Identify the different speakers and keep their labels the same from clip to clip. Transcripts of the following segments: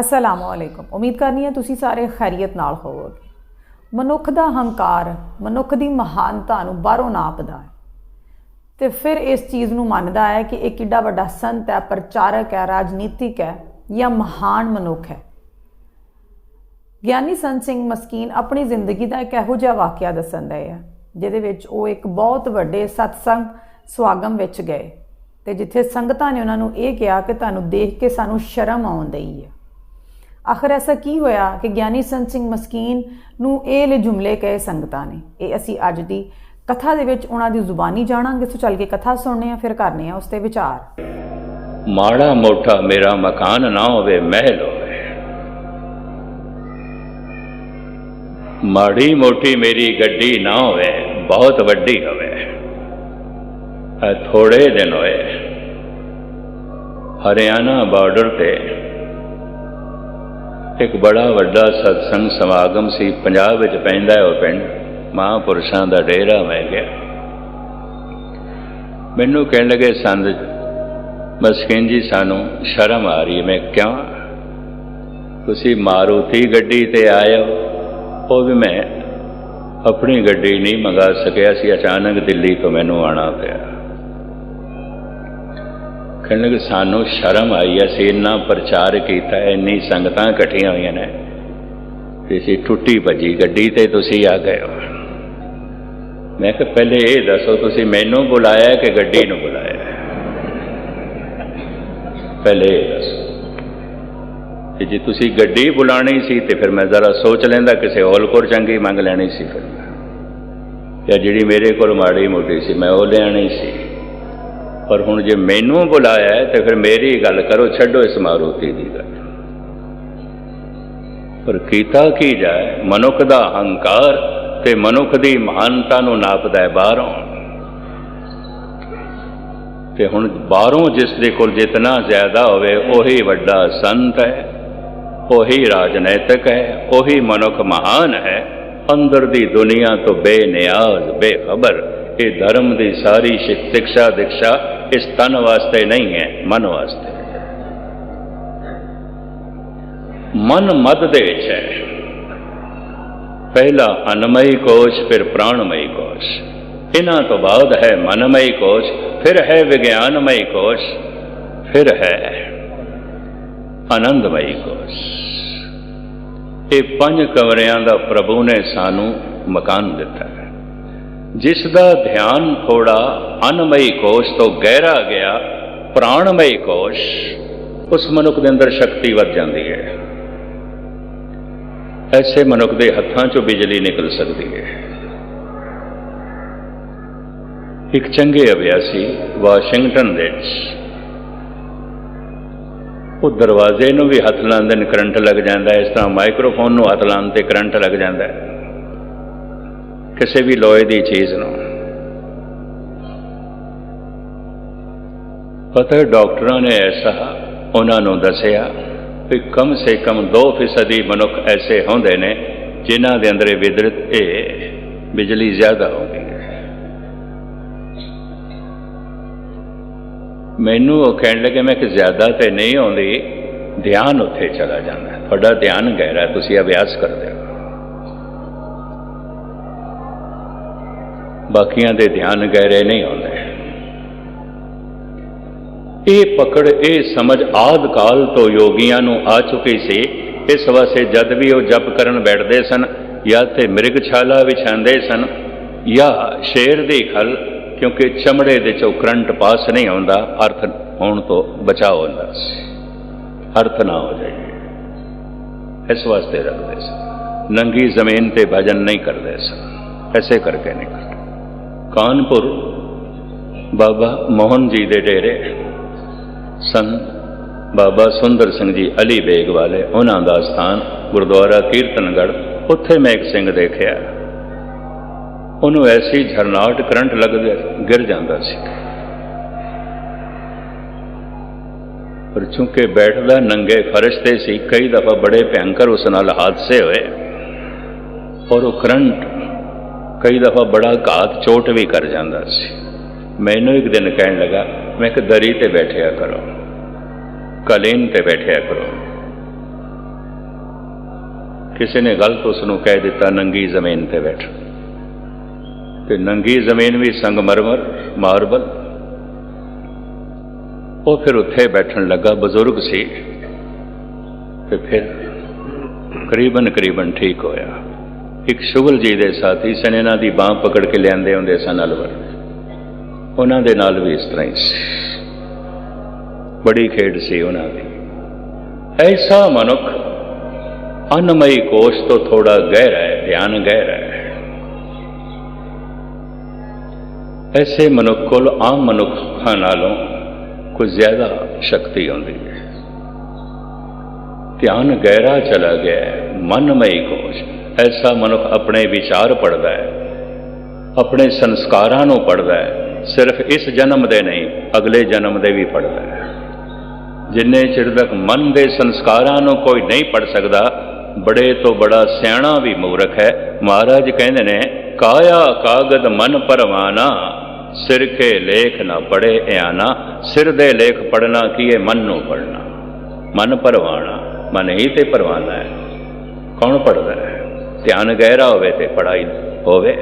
Speaker 1: ਅਸਲਾਮੁ ਅਲੈਕੁਮ ਉਮੀਦ ਕਰਨੀ ਹੈ ਤੁਸੀਂ ਸਾਰੇ ਖੈਰੀਅਤ ਨਾਲ ਹੋਵੋਗੇ। ਮਨੁੱਖ ਦਾ ਹੰਕਾਰ, ਮਨੁੱਖ ਦੀ ਮਹਾਨਤਾ ਨੂੰ ਬਾਹਰੋਂ ਨਾਪਦਾ ਹੈ। ਤੇ ਫਿਰ ਇਸ ਚੀਜ਼ ਨੂੰ ਮੰਨਦਾ ਹੈ ਕਿ ਇਹ ਕਿੱਡਾ ਵੱਡਾ ਸੰਤ ਹੈ, ਪ੍ਰਚਾਰਕ ਹੈ, ਰਾਜਨੀਤਿਕ ਹੈ ਜਾਂ ਮਹਾਨ ਮਨੁੱਖ ਹੈ। ਗਿਆਨੀ ਸੰਤ ਸਿੰਘ ਮਸਕੀਨ ਆਪਣੀ ਜ਼ਿੰਦਗੀ ਦਾ ਇੱਕ ਇਹੋ ਜਿਹਾ ਵਾਕਿਆ ਦੱਸਣ ਰਹੇ ਆ, ਜਿਹਦੇ ਵਿੱਚ ਉਹ ਇੱਕ ਬਹੁਤ ਵੱਡੇ ਸਤਸੰਗ ਸਵਾਗਮ ਵਿੱਚ ਗਏ। ਤੇ ਜਿੱਥੇ ਸੰਗਤਾਂ ਨੇ ਉਹਨਾਂ ਨੂੰ ਇਹ ਕਿਹਾ ਕਿ ਤੁਹਾਨੂੰ ਦੇਖ ਕੇ ਸਾਨੂੰ ਸ਼ਰਮ ਆਉਂਦੀ ਹੈ। ਆਖਰ ਐਸਾ ਕੀ ਹੋਇਆ ਕਿ ਗਿਆਨੀ ਸੰਤ ਸਿੰਘ ਮਸਕੀਨ ਨੂੰ ਇਹ ਲੇ ਜੁਮਲੇ ਕਹੇ ਸੰਗਤਾਂ ਨੇ? ਇਹ ਅਸੀਂ ਅੱਜ ਦੀ ਕਥਾ ਦੇ ਵਿੱਚ ਉਹਨਾਂ ਦੀ ਜ਼ੁਬਾਨੀ ਜਾਣਾਂਗੇ। ਸੋ ਚੱਲ ਕੇ ਕਥਾ ਸੁਣਨੇ ਆ, ਫਿਰ ਕਰਨੇ ਆ ਉਸ ਤੇ ਵਿਚਾਰ।
Speaker 2: ਮਾੜਾ ਮੋਟਾ ਮੇਰਾ ਮਕਾਨ ਨਾ ਹੋਵੇ, ਮਹਿਲ ਹੋਵੇ। ਮਾੜੀ ਮੋਟੀ ਮੇਰੀ ਗੱਡੀ ਨਾ ਹੋਵੇ, ਬਹੁਤ ਵੱਡੀ ਹੋਵੇ। ਥੋੜੇ ਦਿਨ ਹੋਏ। ਹਰਿਆਣਾ ਬਾਰਡਰ ਤੇ ਇੱਕ ਬੜਾ ਵੱਡਾ ਸਤਸੰਗ ਸਮਾਗਮ ਸੀ, ਪੰਜਾਬ ਵਿੱਚ ਪੈਂਦਾ ਹੈ ਉਹ ਪਿੰਡ। ਮਹਾਂਪੁਰਸ਼ਾਂ ਦਾ ਡੇਰਾ ਮੈਂ ਗਿਆ। ਮੈਨੂੰ ਕਹਿਣ ਲੱਗੇ ਸੰਦ ਮਸਕਿਨ ਜੀ, ਸਾਨੂੰ ਸ਼ਰਮ ਆ ਰਹੀ ਹੈ। ਮੈਂ ਕਿਉਂ? ਤੁਸੀਂ ਮਾਰੂਤੀ ਗੱਡੀ ਤੇ ਆਏ ਹੋ। ਉਹ ਵੀ ਮੈਂ ਆਪਣੀ ਗੱਡੀ ਨਹੀਂ ਮੰਗਾ ਸਕਿਆ ਸੀ। ਅਚਾਨਕ ਦਿੱਲੀ ਤੋਂ ਮੈਨੂੰ ਆਣਾ ਪਿਆ। ਕਹਿੰਦੇ ਕਿ ਸਾਨੂੰ ਸ਼ਰਮ ਆਈ, ਅਸੀਂ ਇੰਨਾ ਪ੍ਰਚਾਰ ਕੀਤਾ, ਇੰਨੀ ਸੰਗਤਾਂ ਇਕੱਠੀਆਂ ਹੋਈਆਂ ਨੇ। ਤੇ ਅਸੀਂ ਟੁੱਟੀ ਭੱਜੀ ਗੱਡੀ ਤੇ ਤੁਸੀਂ ਆ ਗਏ ਹੋ। ਮੈਂ ਕਿਹਾ, ਪਹਿਲੇ ਇਹ ਦੱਸੋ, ਤੁਸੀਂ ਮੈਨੂੰ ਬੁਲਾਇਆ ਕਿ ਗੱਡੀ ਨੂੰ ਬੁਲਾਇਆ? ਪਹਿਲੇ ਇਹ ਦੱਸੋ। ਤੇ ਜੇ ਤੁਸੀਂ ਗੱਡੀ ਬੁਲਾਣੀ ਸੀ, ਤੇ ਫਿਰ ਮੈਂ ਜ਼ਰਾ ਸੋਚ ਲੈਂਦਾ, ਕਿਸੇ ਹੋਰ ਕੋਲ ਚੰਗੀ ਮੰਗ ਲੈਣੀ ਸੀ ਫਿਰ। ਜਾਂ ਜਿਹੜੀ ਮੇਰੇ ਕੋਲ ਮਾੜੀ ਮੋਟੀ ਸੀ, ਮੈਂ ਉਹ ਲੈਣੀ ਸੀ। ਪਰ ਹੁਣ ਜੇ ਮੈਨੂੰ ਬੁਲਾਇਆ ਤੇ ਫਿਰ ਮੇਰੀ ਗੱਲ ਕਰੋ, ਛੱਡੋ ਇਸ ਮਾਰੂਤੀ ਦੀ ਗੱਲ। ਪਰ ਕੀਤਾ ਕੀ ਜਾਏ? ਮਨੁੱਖ ਦਾ ਹੰਕਾਰ ਤੇ ਮਨੁੱਖ ਦੀ ਮਹਾਨਤਾ ਨੂੰ ਨਾਪਦਾ ਹੈ ਬਾਹਰੋਂ। ਤੇ ਹੁਣ ਬਾਹਰੋਂ ਜਿਸ ਦੇ ਕੋਲ ਜਿਤਨਾ ਜ਼ਿਆਦਾ ਹੋਵੇ, ਉਹੀ ਵੱਡਾ ਸੰਤ ਹੈ, ਉਹੀ ਰਾਜਨੈਤਿਕ ਹੈ, ਉਹੀ ਮਨੁੱਖ ਮਹਾਨ ਹੈ। ਅੰਦਰ ਦੀ ਦੁਨੀਆ ਤੋਂ ਬੇਨਿਆਜ਼, ਬੇਖਬਰ, ਇਹ ਧਰਮ ਦੀ ਸਾਰੀ ਸਿੱਖਿਆ ਦਿਕਸ਼ਾ ਇਸ ਤਨ ਵਾਸਤੇ ਨਹੀਂ ਹੈ, ਮਨ ਵਾਸਤੇ। ਮਨ ਮਦ ਦੇ ਵਿੱਚ ਹੈ। ਪਹਿਲਾ ਅਨਮਈ ਕੋਸ਼, ਫਿਰ ਪ੍ਰਾਣਮਈ ਕੋਸ਼। ਇਹਨਾਂ ਤੋਂ ਬਾਅਦ ਹੈ ਮਨਮਈ ਕੋਸ਼, ਫਿਰ ਹੈ ਵਿਗਿਆਨਮਈ ਕੋਸ਼, ਫਿਰ ਹੈ ਆਨੰਦਮਈ ਕੋਸ਼। ਇਹ ਪੰਜ ਕਮਰਿਆਂ ਦਾ ਪ੍ਰਭੂ ਨੇ ਸਾਨੂੰ ਮਕਾਨ ਦਿੱਤਾ ਹੈ। ਜਿਸ ਦਾ ਧਿਆਨ ਥੋੜਾ ਅਨਮਈ ਕੋਸ਼ ਤੋਂ ਗਹਿਰਾ ਗਿਆ, ਪ੍ਰਾਣਮਈ ਕੋਸ਼, ਉਸ ਮਨੁੱਖ ਦੇ ਅੰਦਰ ਸ਼ਕਤੀ ਵੱਧ ਜਾਂਦੀ ਹੈ। ਐਸੇ ਮਨੁੱਖ ਦੇ ਹੱਥਾਂ 'ਚੋਂ ਬਿਜਲੀ ਨਿਕਲ ਸਕਦੀ ਹੈ। ਇੱਕ ਚੰਗੇ ਅਭਿਆਸੀ ਵਾਸ਼ਿੰਗਟਨ ਦੇ ਵਿੱਚ, ਉਹ ਦਰਵਾਜ਼ੇ ਨੂੰ ਵੀ ਹੱਥ ਲਾਉਂਦੇ ਨੇ, ਕਰੰਟ ਲੱਗ ਜਾਂਦਾ ਇਸ ਤਰ੍ਹਾਂ ਮਾਈਕ੍ਰੋਫੋਨ ਨੂੰ ਹੱਥ ਲਾਉਣ ਤੇ ਕਰੰਟ ਲੱਗ ਜਾਂਦਾ ਹੈ। ਕਿਸੇ ਵੀ ਲੋਹੇ ਦੀ ਚੀਜ਼ ਨੂੰ। ਪਤਾ ਡਾਕਟਰਾਂ ਨੇ ਐਸਾ ਉਹਨਾਂ ਨੂੰ ਦੱਸਿਆ ਕਿ ਕਮ ਸੇ ਕਮ 2% ਮਨੁੱਖ ਐਸੇ ਹੁੰਦੇ ਨੇ ਜਿਨ੍ਹਾਂ ਦੇ ਅੰਦਰ ਇਹ ਵਿਦਰਤ ਇਹ ਬਿਜਲੀ ਜ਼ਿਆਦਾ ਹੁੰਦੀ ਹੈ। ਮੈਨੂੰ ਉਹ ਕਹਿਣ ਲੱਗੇ, ਮੈਂ ਕਿ ਜ਼ਿਆਦਾ ਤੇ ਨਹੀਂ ਆਉਂਦੀ, ਧਿਆਨ ਉੱਥੇ ਚਲਾ ਜਾਂਦਾ। ਤੁਹਾਡਾ ਧਿਆਨ ਗਹਿਰਾ ਤੁਸੀਂ ਅਭਿਆਸ ਕਰਦੇ ਬਾਕੀਆਂ ਦੇ ਧਿਆਨ ਗਹਿਰੇ ਨਹੀਂ ਹੁੰਦੇ ਇਹ ਪਕੜ, ਇਹ ਸਮਝ ਆਦ ਕਾਲ ਤੋਂ ਯੋਗੀਆਂ ਨੂੰ ਆ ਚੁੱਕੀ ਸੀ। ਇਸ ਵਾਸਤੇ ਜਦ ਵੀ ਉਹ ਜਪ ਕਰਨ ਬੈਠਦੇ ਸਨ, ਜਾਂ ਤੇ ਮਿਰਗ ਛਾਲਾ ਵਿਛਾਉਂਦੇ ਸਨ, ਜਾਂ ਸ਼ੇਰ ਦੀ ਖਲ, ਕਿਉਂਕਿ ਚਮੜੇ ਦੇ ਚੋਂ ਕਰੰਟ ਪਾਸ ਨਹੀਂ ਆਉਂਦਾ, ਅਰਥ ਹੋਣ ਤੋਂ ਬਚਾਅ ਹੁੰਦਾ ਸੀ। ਅਰਥ ਨਾ ਹੋ ਜਾਏ। ਇਸ ਵਾਸਤੇ ਰੱਖਦੇ ਸਨ। ਨੰਗੀ ਜ਼ਮੀਨ ਤੇ ਭਜਨ ਨਹੀਂ ਕਰਦੇ ਸਨ। ਐਸੇ ਕਰਕੇ ਨਹੀਂ। ਕਰਦੇ ਕਾਨਪੁਰ ਬਾਬਾ ਮੋਹਨ ਜੀ ਦੇ ਡੇਰੇ ਸਨ ਬਾਬਾ ਸੁੰਦਰ ਸਿੰਘ ਜੀ ਅਲੀ ਬੇਗ ਵਾਲੇ, ਉਹਨਾਂ ਦਾ ਸਥਾਨ ਗੁਰਦੁਆਰਾ ਕੀਰਤਨਗੜ੍ਹ, ਉੱਥੇ ਮੈਂ ਇੱਕ ਸਿੰਘ ਦੇਖਿਆ। ਉਹਨੂੰ ਐਸੀ ਝਰਨਾਟ ਕਰੰਟ ਲੱਗ ਗਿਰ ਜਾਂਦਾ ਸੀ। ਪਰ ਚੁੰਕੇ ਬੈਠਦਾ ਨੰਗੇ ਫਰਸ਼ ਤੇ ਸੀ, ਕਈ ਦਫਾ ਬੜੇ ਭਿਆਨਕ ਉਸ ਨਾਲ ਹਾਦਸੇ ਹੋਏ। ਔਰ ਉਹ ਕਰੰਟ ਕਈ ਦਫਾ ਬੜਾ ਘਾਤ, ਚੋਟ ਵੀ ਕਰ ਜਾਂਦਾ ਸੀ। ਮੈਨੂੰ ਇੱਕ ਦਿਨ ਕਹਿਣ ਲੱਗਾ, ਮੈਂ ਕਿ ਦਰੀ ਤੇ ਬੈਠਿਆ ਕਰੋ। ਕਲੀਨ ਤੇ ਬੈਠਿਆ ਕਰੋ। ਕਿਸੇ ਨੇ ਗਲਤ ਉਸ ਨੂੰ ਕਹਿ ਦਿੱਤਾ, ਨੰਗੀ ਜ਼ਮੀਨ ਤੇ ਬੈਠ। ਤੇ ਨੰਗੀ ਜ਼ਮੀਨ ਵੀ ਸੰਗਮਰਮਰ, ਮਾਰਬਲ। ਉਹ ਫਿਰ ਉੱਥੇ ਬੈਠਣ ਲੱਗਾ, ਬਜ਼ੁਰਗ ਸੀ। ਤੇ ਫਿਰ ਕਰੀਬਨ ਕਰੀਬਨ ਠੀਕ ਹੋਇਆ। ਇੱਕ ਸ਼ੁਗਲ ਜੀ ਦੇ ਸਾਥੀ ਸਨ, ਇਹਨਾਂ ਦੀ ਬਾਹ ਪਕੜ ਕੇ ਲਿਆਂਦੇ ਹੁੰਦੇ ਸਨ ਅਲਵਰ। ਉਹਨਾਂ ਦੇ ਨਾਲ ਵੀ ਇਸ ਤਰ੍ਹਾਂ ਹੀ ਸੀ। ਬੜੀ ਖੇਡ ਸੀ ਉਹਨਾਂ ਦੀ। ਐਸਾ ਮਨੁੱਖ ਅਨਮਈ ਕੋਸ਼ ਤੋਂ ਥੋੜਾ ਗਹਿਰਾ ਹੈ, ਧਿਆਨ ਗਹਿਰਾ ਹੈ। ਐਸੇ ਮਨੁੱਖ ਕੋਲ ਆਮ ਮਨੁੱਖਾਂ ਨਾਲੋਂ ਕੁਝ ਜ਼ਿਆਦਾ ਸ਼ਕਤੀ ਹੁੰਦੀ ਹੈ। ਧਿਆਨ ਗਹਿਰਾ ਚਲਾ ਗਿਆ ਮਨਮਈ ਕੋਸ਼। ਐਸਾ ਮਨੁੱਖ ਆਪਣੇ ਵਿਚਾਰ ਪੜਦਾ ਹੈ, ਆਪਣੇ ਸੰਸਕਾਰਾਂ ਨੂੰ ਪੜਦਾ ਹੈ, ਸਿਰਫ ਇਸ ਜਨਮ ਦੇ ਨਹੀਂ, ਅਗਲੇ ਜਨਮ ਦੇ ਵੀ ਪੜਦਾ ਹੈ। ਜਿੰਨੇ ਚਿਰ ਤੱਕ ਮਨ ਦੇ ਸੰਸਕਾਰਾਂ ਨੂੰ ਕੋਈ ਨਹੀਂ ਪੜ ਸਕਦਾ, ਬੜੇ ਤੋਂ ਬੜਾ ਸਿਆਣਾ ਵੀ ਮੂਰਖ ਹੈ। ਮਹਾਰਾਜ ਕਹਿੰਦੇ ਨੇ, ਕਾਇਆ ਕਾਗਦ ਮਨ ਪਰਵਾਨਾ, ਸਿਰ ਕੇ ਲੇਖ ਨਾ ਪੜੇ ਇਆਨਾ, ਸਿਰ ਦੇ ਲੇਖ ਪੜਨਾ ਕੀ ਹੈ ਮਨ ਨੂੰ ਪੜਨਾ ਮਨ ਪਰਵਾਨਾ, ਮਨ ਹੀ ਤੇ ਪਰਵਾਨਾ ਹੈ। ਕੌਣ ਪੜਦਾ ਹੈ? ਧਿਆਨ ਗਹਿਰਾ ਹੋਵੇ ਤੇ ਪੜਾਈ ਹੋਵੇ।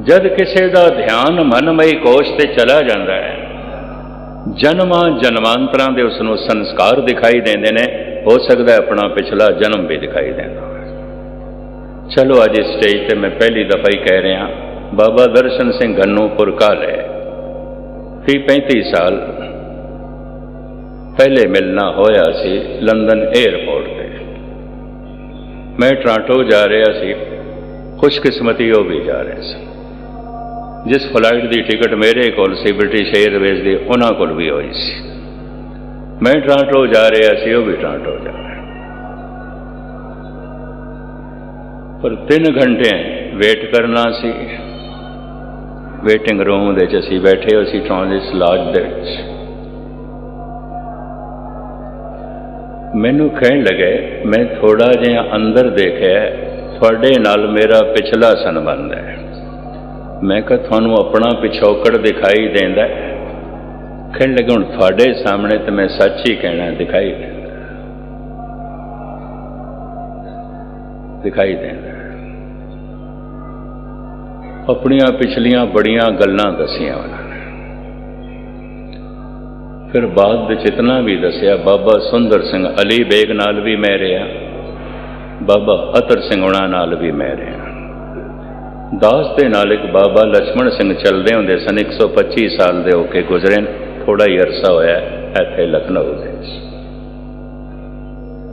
Speaker 2: ਜਦ ਕਿਸੇ ਦਾ ਧਿਆਨ ਮਨਮਈ ਕੋਸ਼ ਤੇ ਚਲਾ ਜਾਂਦਾ ਹੈ, ਜਨਮਾਂ ਜਨਮਾਂਤਰਾਂ ਦੇ ਉਸ ਨੂੰ ਸੰਸਕਾਰ ਦਿਖਾਈ ਦਿੰਦੇ ਨੇ। ਹੋ ਸਕਦਾ ਆਪਣਾ ਪਿਛਲਾ ਜਨਮ ਵੀ ਦਿਖਾਈ ਦਿੰਦਾ ਚਲੋ ਅੱਜ ਇਸ ਸਟੇਜ ਤੇ ਮੈਂ ਪਹਿਲੀ ਦਫਾ ਹੀ ਕਹਿ ਰਿਹਾ, ਬਾਬਾ ਦਰਸ਼ਨ ਸਿੰਘ ਗੰਨੂਪੁਰ ਕਾਲੇ ਤੀਹ 35 ਸਾਲ ਪਹਿਲੇ ਮਿਲਣਾ ਹੋਇਆ ਸੀ ਲੰਡਨ 에ਅਰਪੋਰਟ ਮੈਂ ਟੋਰਾਂਟੋ ਜਾ ਰਿਹਾ ਸੀ। ਖੁਸ਼ਕਿਸਮਤੀ ਉਹ ਵੀ ਜਾ ਰਿਹਾ ਸੀ। ਜਿਸ ਫਲਾਈਟ ਦੀ ਟਿਕਟ ਮੇਰੇ ਕੋਲ ਸੀ, ਬ੍ਰਿਟਿਸ਼ 에ਅਰਵੇਜ਼ ਦੀ, ਉਹਨਾਂ ਕੋਲ ਵੀ ਹੋਈ ਸੀ। ਮੈਂ ਟੋਰਾਂਟੋ ਜਾ ਰਿਹਾ ਸੀ, ਉਹ ਵੀ ਟੋਰਾਂਟੋ ਜਾ ਰਿਹਾ। ਪਰ 3 ਘੰਟੇ ਵੇਟ ਕਰਨਾ ਸੀ। ਵੇਟਿੰਗ ਰੂਮ ਦੇ ਵਿੱਚ ਅਸੀਂ ਬੈਠੇ ਹੋਏ ਸੀ ਟ੍ਰਾਂਜ਼ਿਟ ਲਾਜ ਦੇ ਵਿੱਚ। ਮੈਨੂੰ ਕਹਿਣ ਲੱਗੇ, ਮੈਂ ਥੋੜਾ ਜਿਹਾ ਅੰਦਰ ਦੇਖਿਆ ਤੁਹਾਡੇ ਨਾਲ ਮੇਰਾ ਪਿਛਲਾ ਸੰਬੰਧ ਹੈ। ਮੈਂ ਕਿਹਾ, ਤੁਹਾਨੂੰ ਆਪਣਾ ਪਿਛੋਕੜ ਦਿਖਾਈ ਦਿੰਦਾ ਕਹਿਣ ਲੱਗੇ, ਹੁਣ ਤੁਹਾਡੇ ਸਾਹਮਣੇ ਤੇ ਮੈਂ ਸੱਚ ਹੀ ਕਹਿਣਾ ਦਿਖਾਈ ਦਿੰਦਾ ਦਿਖਾਈ ਦਿੰਦਾ ਆਪਣੀਆਂ ਪਿਛਲੀਆਂ ਬੜੀਆਂ ਗੱਲਾਂ ਦਸੀਆਂ ਉਹਨਾਂ ਫਿਰ ਬਾਅਦ ਵਿੱਚ ਇਤਨਾ ਵੀ ਦੱਸਿਆ, ਬਾਬਾ ਸੁੰਦਰ ਸਿੰਘ ਅਲੀ ਬੇਗ ਨਾਲ ਵੀ ਮੈਂ ਰਿਹਾ, ਬਾਬਾ ਅਤਰ ਸਿੰਘ ਉਹਨਾਂ ਨਾਲ ਵੀ ਮੈਂ ਰਿਹਾ। ਦਾਸ ਦੇ ਨਾਲ ਇੱਕ ਬਾਬਾ ਲక్ష్మణ ਸਿੰਘ ਚੱਲਦੇ ਹੁੰਦੇ ਸਨ 125 ਸਾਲ ਦੇ ਹੋ ਕੇ ਗੁਜ਼ਰੇ ਥੋੜਾ ਹੀ ਅਰਸਾ ਹੋਇਆ, ਇੱਥੇ ਲਖਨਊ ਦੇ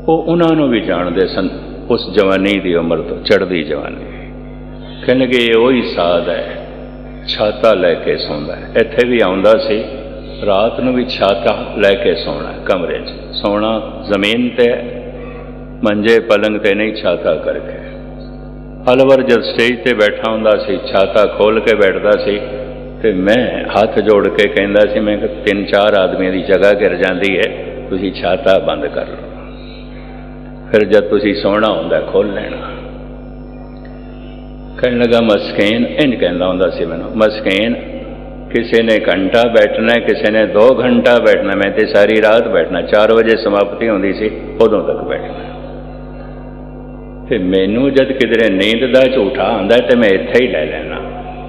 Speaker 2: ਉਹ ਉਹਨਾਂ ਨੂੰ ਵੀ ਜਾਣਦੇ ਸਨ, ਉਸ ਜਵਾਨੀ ਦੀ ਉਮਰ ਤੋਂ, ਚੜ੍ਹਦੀ ਜਵਾਨੀ। ਕਹਿੰਦੇ ਕਿ ਇਹ ਉਹੀ ਸਾਧ ਹੈ, ਛਾਤਾ ਲੈ ਕੇ ਸੌਂਦਾ ਇੱਥੇ ਵੀ ਆਉਂਦਾ ਸੀ ਰਾਤ ਨੂੰ ਵੀ ਛਾਤਾ ਲੈ ਕੇ ਸੌਣਾ ਕਮਰੇ 'ਚ। ਸੌਣਾ ਜ਼ਮੀਨ ਤੇ ਮੰਜੇ ਪਲੰਗ ਤੇ ਨਹੀਂ ਛਾਤਾ ਕਰਕੇ। ਹਲਵਰ ਜਦ ਸਟੇਜ ਤੇ ਬੈਠਾ ਹੁੰਦਾ ਸੀ, ਛਾਤਾ ਖੋਲ ਕੇ ਬੈਠਦਾ ਸੀ ਤੇ ਮੈਂ ਹੱਥ ਜੋੜ ਕੇ ਕਹਿੰਦਾ ਸੀ, ਮੈਂ ਕਿ ਤਿੰਨ ਚਾਰ ਆਦਮੀਆਂ ਦੀ ਜਗ੍ਹਾ ਗਿਰ ਜਾਂਦੀ ਹੈ, ਤੁਸੀਂ ਛਾਤਾ ਬੰਦ ਕਰ ਲਓ। ਫਿਰ ਜਦ ਤੁਸੀਂ ਸੌਣਾ ਹੁੰਦਾ ਖੋਲ ਲੈਣਾ। ਕਹਿਣ ਲੱਗਾ, ਮਸਕੀਨ ਇੰਜ ਕਹਿੰਦਾ ਹੁੰਦਾ ਸੀ ਮੈਨੂੰ, ਮਸਕੀਨ ਕਿਸੇ ਨੇ ਘੰਟਾ ਬੈਠਣਾ ਕਿਸੇ ਨੇ 2 ਘੰਟਾ ਬੈਠਣਾ ਮੈਂ ਤੇ ਸਾਰੀ ਰਾਤ ਬੈਠਣਾ 4 ਵਜੇ ਸਮਾਪਤੀ ਹੁੰਦੀ ਸੀ, ਉਦੋਂ ਤੱਕ ਬੈਠਣਾ ਤੇ ਮੈਨੂੰ ਜਦ ਕਿਧਰੇ ਨੀਂਦ ਦਾ ਝੂਠਾ ਆਂਦਾ ਤੇ ਮੈਂ ਇੱਥੇ ਹੀ ਲੈ ਲੈਣਾ।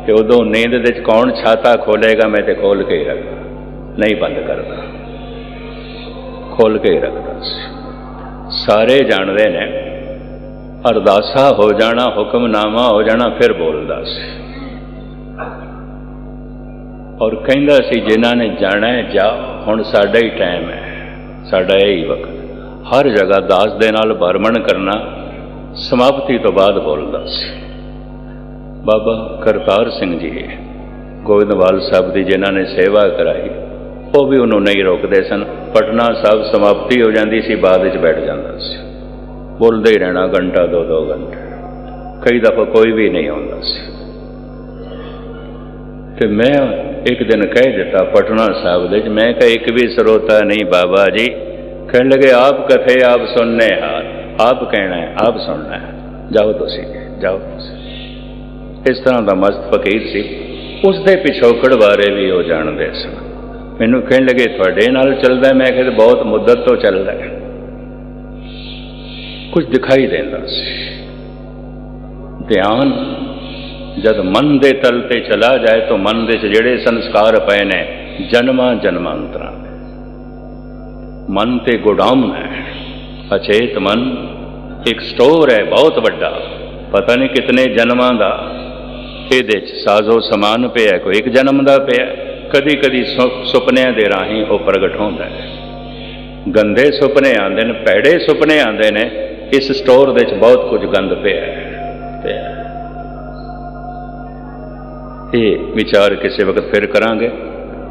Speaker 2: ਤੇ ਉਦੋਂ ਨੀਂਦ ਦੇ ਵਿੱਚ ਕੌਣ ਛਾਤਾ ਖੋਲੇਗਾ, ਮੈਂ ਤੇ ਖੋਲ ਕੇ ਹੀ ਰੱਖਦਾ। ਨਹੀਂ ਬੰਦ ਕਰਦਾ। ਖੋਲ ਕੇ ਹੀ ਰੱਖਦਾ ਸੀ। ਸਾਰੇ ਜਾਣਦੇ ਨੇ, ਅਰਦਾਸਾ ਹੋ ਜਾਣਾ, ਹੁਕਮਨਾਮਾ ਹੋ ਜਾਣਾ, ਫਿਰ ਬੋਲਦਾ ਸੀ। ਔਰ ਕਹਿੰਦਾ ਸੀ, ਜਿਨ੍ਹਾਂ ਨੇ ਜਾਣਾ ਹੈ ਜਾ ਹੁਣ ਸਾਡਾ ਹੀ ਟਾਈਮ ਹੈ। ਸਾਡਾ ਇਹ ਹੀ ਵਕਤ ਹਰ ਜਗ੍ਹਾ ਦਾਸ ਦੇ ਨਾਲ ਭਰਮਣ ਕਰਨਾ ਸਮਾਪਤੀ ਤੋਂ ਬਾਅਦ ਬੋਲਦਾ ਸੀ। ਬਾਬਾ ਕਰਤਾਰ ਸਿੰਘ ਜੀ ਗੋਬਿੰਦਵਾਲ ਸਾਹਿਬ ਦੀ ਜਿਨ੍ਹਾਂ ਨੇ ਸੇਵਾ ਕਰਾਈ, ਉਹ ਵੀ ਉਹਨੂੰ ਨਹੀਂ ਰੋਕਦੇ ਸਨ। ਪਟਨਾ ਸਾਹਿਬ ਸਮਾਪਤੀ ਹੋ ਜਾਂਦੀ ਸੀ, ਬਾਅਦ ਵਿੱਚ ਬੈਠ ਜਾਂਦਾ ਸੀ। ਬੋਲਦੇ ਹੀ ਰਹਿਣਾ ਘੰਟਾ, ਦੋ ਦੋ ਘੰਟੇ। ਕਈ ਦਫਾ ਕੋਈ ਵੀ ਨਹੀਂ ਆਉਂਦਾ ਸੀ। ਤੇ ਮੈਂ ਇੱਕ ਦਿਨ ਕਹਿ ਦਿੱਤਾ ਪਟਨਾ ਸਾਹਿਬ ਦੇ ਵਿੱਚ। ਮੈਂ ਕਿਹਾ, ਇੱਕ ਵੀ ਸਰੋਤਾ ਨਹੀਂ ਬਾਬਾ ਜੀ। ਕਹਿਣ ਲਗੇ, ਆਪ ਕਥੇ ਆਪ ਸੁਣਨੇ ਹਾਰ। ਆਪ ਕਹਿਣਾ ਹੈ, ਆਪ ਸੁਣਨਾ ਹੈ। ਜਾਓ ਤੁਸੀਂ ਜਾਓ ਤੁਸੀਂ। ਇਸ ਤਰ੍ਹਾਂ ਦਾ ਮਸਤ ਫਕੀਰ ਸੀ। ਉਸ ਦੇ ਪਿਛੋਕੜ ਬਾਰੇ ਵੀ ਉਹ ਜਾਣਦੇ ਸਨ। ਮੈਨੂੰ ਕਹਿਣ ਲੱਗੇ, ਤੁਹਾਡੇ ਨਾਲ ਚੱਲਦਾ ਮੈਂ ਕਿਹਾ ਬਹੁਤ ਮੁੱਦਤ ਤੋਂ ਚੱਲਦਾ ਹੈ। ਕੁਝ ਦਿਖਾਈ ਦਿੰਦਾ ਸੀ। ਧਿਆਨ ਜਦ ਮਨ ਦੇ ਤਲ ਤੇ ਚਲਾ ਜਾਏ ਤਾਂ ਮਨ ਦੇ 'ਚ ਜਿਹੜੇ ਸੰਸਕਾਰ ਪਏ ਨੇ, ਜਨਮਾਂ ਜਨਮਾਂਤਰਾਂ ਮਨ ਤੇ ਗੋਡਾਮ ਹੈ, ਅਚੇਤ ਮਨ, ਇੱਕ ਸਟੋਰ ਹੈ ਬਹੁਤ ਵੱਡਾ, ਪਤਾ ਨਹੀਂ ਕਿਤਨੇ ਜਨਮਾਂ ਦਾ। ਇਹਦੇ 'ਚ ਸਾਜ਼ੋ ਸਮਾਨ ਪਿਆ, ਕੋਈ ਇੱਕ ਜਨਮ ਦਾ ਪਿਆ। ਕਦੀ ਕਦੀ ਸੁ- ਸੁਪਨਿਆਂ ਦੇ ਰਾਹੀਂ ਉਹ ਪ੍ਰਗਟ ਹੁੰਦਾ ਹੈ। ਗੰਦੇ ਸੁਪਨੇ ਆਉਂਦੇ ਨੇ, ਭੈੜੇ ਸੁਪਨੇ ਆਉਂਦੇ ਨੇ, ਇਸ ਸਟੋਰ ਦੇ ਵਿੱਚ ਬਹੁਤ ਕੁਝ ਗੰਦ ਪਿਆ ਹੈ ਤੇ ਇਹ ਵਿਚਾਰ ਕਿਸੇ ਵਕਤ ਫਿਰ ਕਰਾਂਗੇ,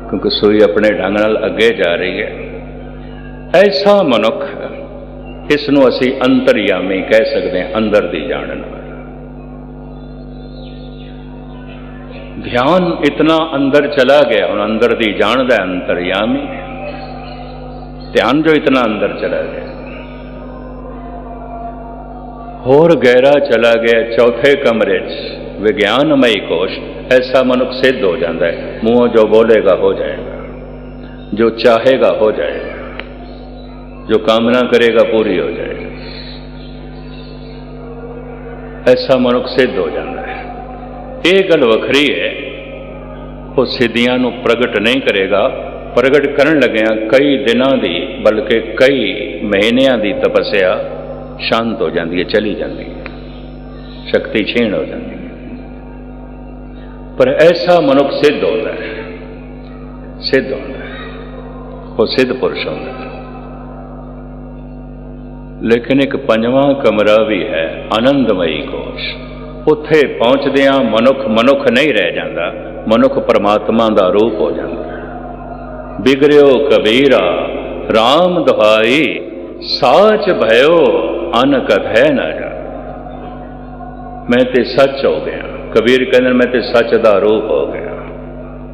Speaker 2: ਕਿਉਂਕਿ ਸੂਈ ਆਪਣੇ ਢੰਗ ਨਾਲ ਅੱਗੇ ਜਾ ਰਹੀ ਹੈ। ਐਸਾ ਮਨੁੱਖ, ਇਸ ਨੂੰ ਅਸੀਂ ਅੰਤਰਯਾਮੀ ਕਹਿ ਸਕਦੇ ਹਾਂ, ਅੰਦਰ ਦੀ ਜਾਣਨ ਵਾਲਾ ਧਿਆਨ ਇਤਨਾ ਅੰਦਰ ਚਲਾ ਗਿਆ, ਹੁਣ ਅੰਦਰ ਦੀ ਜਾਣਦਾ ਹੈ ਅੰਤਰਯਾਮੀ ਧਿਆਨ ਜੋ ਇਤਨਾ ਅੰਦਰ ਚਲਾ ਗਿਆ। ਹੋਰ ਗਹਿਰਾ ਚਲਾ ਗਿਆ ਚੌਥੇ ਕਮਰੇ 'ਚ। ਵਿਗਿਆਨਮਈ ਕੋਸ਼ ਐਸਾ ਮਨੁੱਖ ਸਿੱਧ ਹੋ ਜਾਂਦਾ ਹੈ। ਮੂੰਹੋਂ ਜੋ ਬੋਲੇਗਾ ਹੋ ਜਾਏਗਾ। ਜੋ ਚਾਹੇਗਾ ਹੋ ਜਾਏਗਾ। ਜੋ ਕਾਮਨਾ ਕਰੇਗਾ ਪੂਰੀ ਹੋ जाएगी ਐਸਾ ਮਨੁੱਖ ਸਿੱਧ ਹੋ ਜਾਂਦਾ है ਇਹ ਗੱਲ ਵੱਖਰੀ ਹੈ। ਉਹ ਸਿੱਧੀਆਂ ਨੂੰ ਪ੍ਰਗਟ ਨਹੀਂ ਕਰੇਗਾ। ਪ੍ਰਗਟ ਕਰਨ ਲੱਗਿਆਂ ਕਈ ਦਿਨਾਂ ਦੀ, ਬਲਕਿ ਕਈ ਮਹੀਨਿਆਂ ਦੀ ਤਪੱਸਿਆ ਸ਼ਾਂਤ ਹੋ ਜਾਂਦੀ ਹੈ, ਚਲੀ ਜਾਂਦੀ ਹੈ। ਸ਼ਕਤੀ ਛੀਣ ਹੋ ਜਾਂਦੀ ਹੈ। ਪਰ ਐਸਾ ਮਨੁੱਖ ਸਿੱਧ ਹੁੰਦਾ ਹੈ। ਸਿੱਧ ਹੁੰਦਾ ਹੈ। ਉਹ ਸਿੱਧ ਪੁਰਸ਼ ਹੁੰਦਾ ਹੈ। ਲੇਕਿਨ ਇੱਕ ਪੰਜਵਾਂ ਕਮਰਾ ਵੀ ਹੈ, ਆਨੰਦਮਈ ਕੋਸ਼। ਉੱਥੇ ਪਹੁੰਚਦਿਆਂ ਮਨੁੱਖ ਮਨੁੱਖ ਨਹੀਂ ਰਹਿ ਜਾਂਦਾ। ਮਨੁੱਖ ਪਰਮਾਤਮਾ ਦਾ ਰੂਪ ਹੋ ਜਾਂਦਾ ਬਿਗਰਿਓ ਕਬੀਰਾ RAM ਦੁਹਾਈ, ਸਾਚ ਭਇਓ, ਅਨ ਕਥੈ ਨਾ ਜਾ ਮੈਂ ਤੇ ਸੱਚ ਹੋ ਗਿਆ। ਕਬੀਰ ਕਹਿੰਦੇ ਮੈਂ ਤੇ ਸੱਚ ਦਾ ਰੂਪ ਹੋ ਗਿਆ।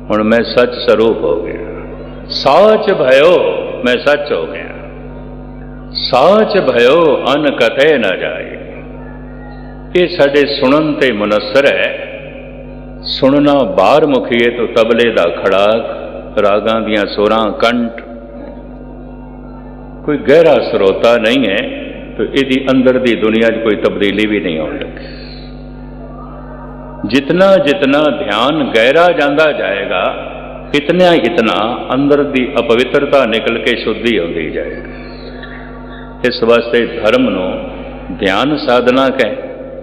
Speaker 2: ਹੁਣ ਮੈਂ ਸੱਚ ਸਰੂਪ ਹੋ ਗਿਆ। ਸਾਚ ਭਇਓ, ਮੈਂ ਸੱਚ ਹੋ ਗਿਆ। ਸਾਚ ਭਇਓ, ਅਨ ਕਥੈ ਨਾ ਜਾਏ। ਇਹ ਸਾਡੇ ਸੁਣਨ ਤੇ ਮਨਸਰ ਹੈ। ਸੁਣਨਾ ਬਾਹਰ ਮੁਖੀਏ ਤੋਂ ਤਬਲੇ ਦਾ ਖੜਾਕ, ਰਾਗਾਂ ਦੀਆਂ ਸੁਰਾਂ ਕੰਠ। ਕੋਈ ਗਹਿਰਾ ਸਰੋਤਾ ਨਹੀਂ ਹੈ, ਤੇ ਇਹਦੀ ਅੰਦਰ ਦੀ ਦੁਨੀਆ 'ਚ ਕੋਈ ਤਬਦੀਲੀ ਵੀ ਨਹੀਂ ਆਉਣ ਲੱਗੀ। ਜਿਤਨਾ ਜਿਤਨਾ ਧਿਆਨ ਗਹਿਰਾ ਜਾਂਦਾ ਜਾਏਗਾ ਇਤਨਾ ਇਤਨਾ ਅੰਦਰ ਦੀ ਅਪਵਿੱਤਰਤਾ ਨਿਕਲ ਕੇ ਸ਼ੁੱਧੀ ਆਉਂਦੀ ਜਾਏਗੀ। ਇਸ ਵਾਸਤੇ ਧਰਮ ਨੂੰ ਧਿਆਨ ਸਾਧਨਾ ਕਹਿ,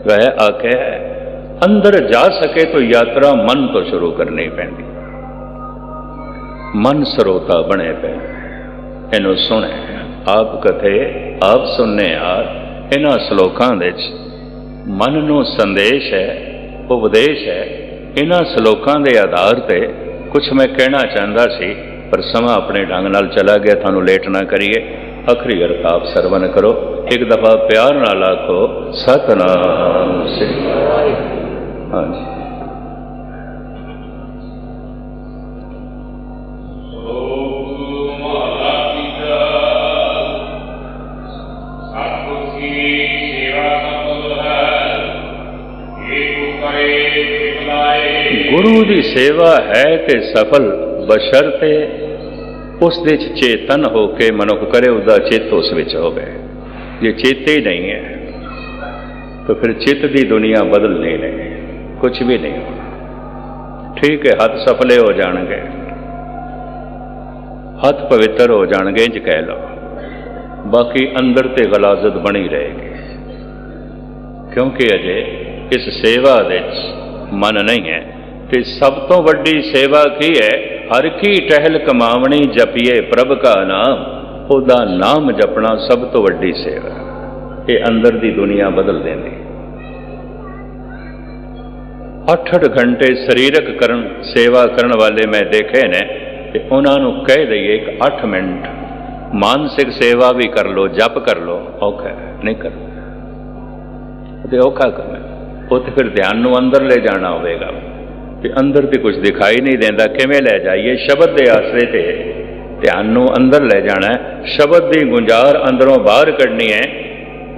Speaker 2: ਵਹਿ ਆਖਿਆ ਅੰਦਰ ਜਾ ਸਕੇ ਤਾਂ ਯਾਤਰਾ ਮਨ ਤੋਂ ਸ਼ੁਰੂ ਕਰਨੀ ਪੈਂਦੀ। ਮਨ ਸਰੋਤਾ ਬਣੇ ਪਏ। ਇਹਨੂੰ ਸੁਣੇ, ਆਪ ਕਥੇ, ਆਪ ਸੁਣਨੇ ਆਰ ਇਹਨਾਂ ਸ਼ਲੋਕਾਂ ਵਿੱਚ ਮਨ ਨੂੰ ਸੰਦੇਸ਼ ਹੈ ਉਪਦੇਸ਼ ਹੈ। ਇਹਨਾਂ ਸ਼ਲੋਕਾਂ ਦੇ ਆਧਾਰ ਤੇ ਕੁਝ ਮੈਂ ਕਹਿਣਾ ਚਾਹੁੰਦਾ ਸੀ, ਪਰ ਸਮਾਂ ਆਪਣੇ ਢੰਗ ਨਾਲ ਚਲਾ ਗਿਆ, ਤੁਹਾਨੂੰ ਲੇਟ ਨਾ ਕਰੀਏ। ਅਖਰੀ ਅਰਥ ਆਪ ਸਰਵਨ ਕਰੋ। ਇੱਕ ਦਫਾ ਪਿਆਰ ਨਾਲ ਆਖੋ, ਸਤਨਾਮ ਸ੍ਰੀ ਹਾਂਜੀ। ਗੁਰੂ ਦੀ ਸੇਵਾ ਹੈ ਤੇ ਸਫਲ ਬਸ਼ਰਤੇ ਉਸ ਦੇ ਚ ਚੇਤਨ ਹੋ ਕੇ ਮਨੁੱਖ ਕਰੇ, ਉਹਦਾ ਚਿੱਤ ਉਸ ਵਿੱਚ ਹੋਵੇ। ਜੇ ਚੇਤੇ ਹੀ ਨਹੀਂ ਹੈ, ਤਾਂ ਫਿਰ ਚਿੱਤ ਦੀ ਦੁਨੀਆ ਬਦਲਣੀ ਨਹੀਂ ਕੁਝ ਵੀ ਨਹੀਂ ਹੋਣਾ। ਠੀਕ ਹੈ, ਹੱਥ ਸਫਲੇ ਹੋ ਜਾਣਗੇ। ਹੱਥ ਪਵਿੱਤਰ ਹੋ ਜਾਣਗੇ ਇੰਜ ਕਹਿ ਲਓ। ਬਾਕੀ ਅੰਦਰ ਤੇ ਗਲਾਜ਼ਤ ਬਣੀ ਰਹੇਗੀ। ਕਿਉਂਕਿ ਅਜੇ ਇਸ ਸੇਵਾ ਵਿੱਚ ਮਨ ਨਹੀਂ ਹੈ। ਤੇ ਸਭ ਤੋਂ ਵੱਡੀ ਸੇਵਾ ਕੀ ਹੈ? ਹਰ ਕੀ ਟਹਿਲ ਕਮਾਵਣੀ ਜਪੀਏ ਪ੍ਰਭ ਕਾ ਨਾਮ, ਉਹਦਾ ਨਾਮ ਜਪਣਾ ਸਭ ਤੋਂ ਵੱਡੀ ਸੇਵਾ। ਇਹ ਅੰਦਰ ਦੀ ਦੁਨੀਆ ਬਦਲ ਦਿੰਦੀ। ਅੱਠ ਅੱਠ ਘੰਟੇ ਸਰੀਰਕ ਕਰਨ, ਸੇਵਾ ਕਰਨ ਵਾਲੇ ਮੈਂ ਦੇਖੇ ਨੇ, ਤੇ ਉਹਨਾਂ ਨੂੰ ਕਹਿ ਦਈਏ ਇੱਕ 8 ਮਿੰਟ। ਮਾਨਸਿਕ ਸੇਵਾ ਵੀ ਕਰ ਲੋ ਜਪ ਕਰ ਲੋ ਔਖਾ ਨਹੀਂ ਕਰ ਤੇ ਔਖਾ ਕਰਨਾ। ਉੱਥੇ ਫਿਰ ਧਿਆਨ ਨੂੰ ਅੰਦਰ ਲੈ ਜਾਣਾ ਹੋਵੇਗਾ। ਤੇ ਅੰਦਰ ਤੇ ਕੁਝ ਦਿਖਾਈ ਨਹੀਂ ਦਿੰਦਾ, ਕਿਵੇਂ ਲੈ ਜਾਈਏ? ਸ਼ਬਦ ਦੇ ਆਸਰੇ ਤੇ ਧਿਆਨ ਨੂੰ ਅੰਦਰ ਲੈ ਜਾਣਾ ਸ਼ਬਦ ਦੀ ਗੁੰਜਾਰ ਅੰਦਰੋਂ ਬਾਹਰ ਕੱਢਣੀ ਹੈ।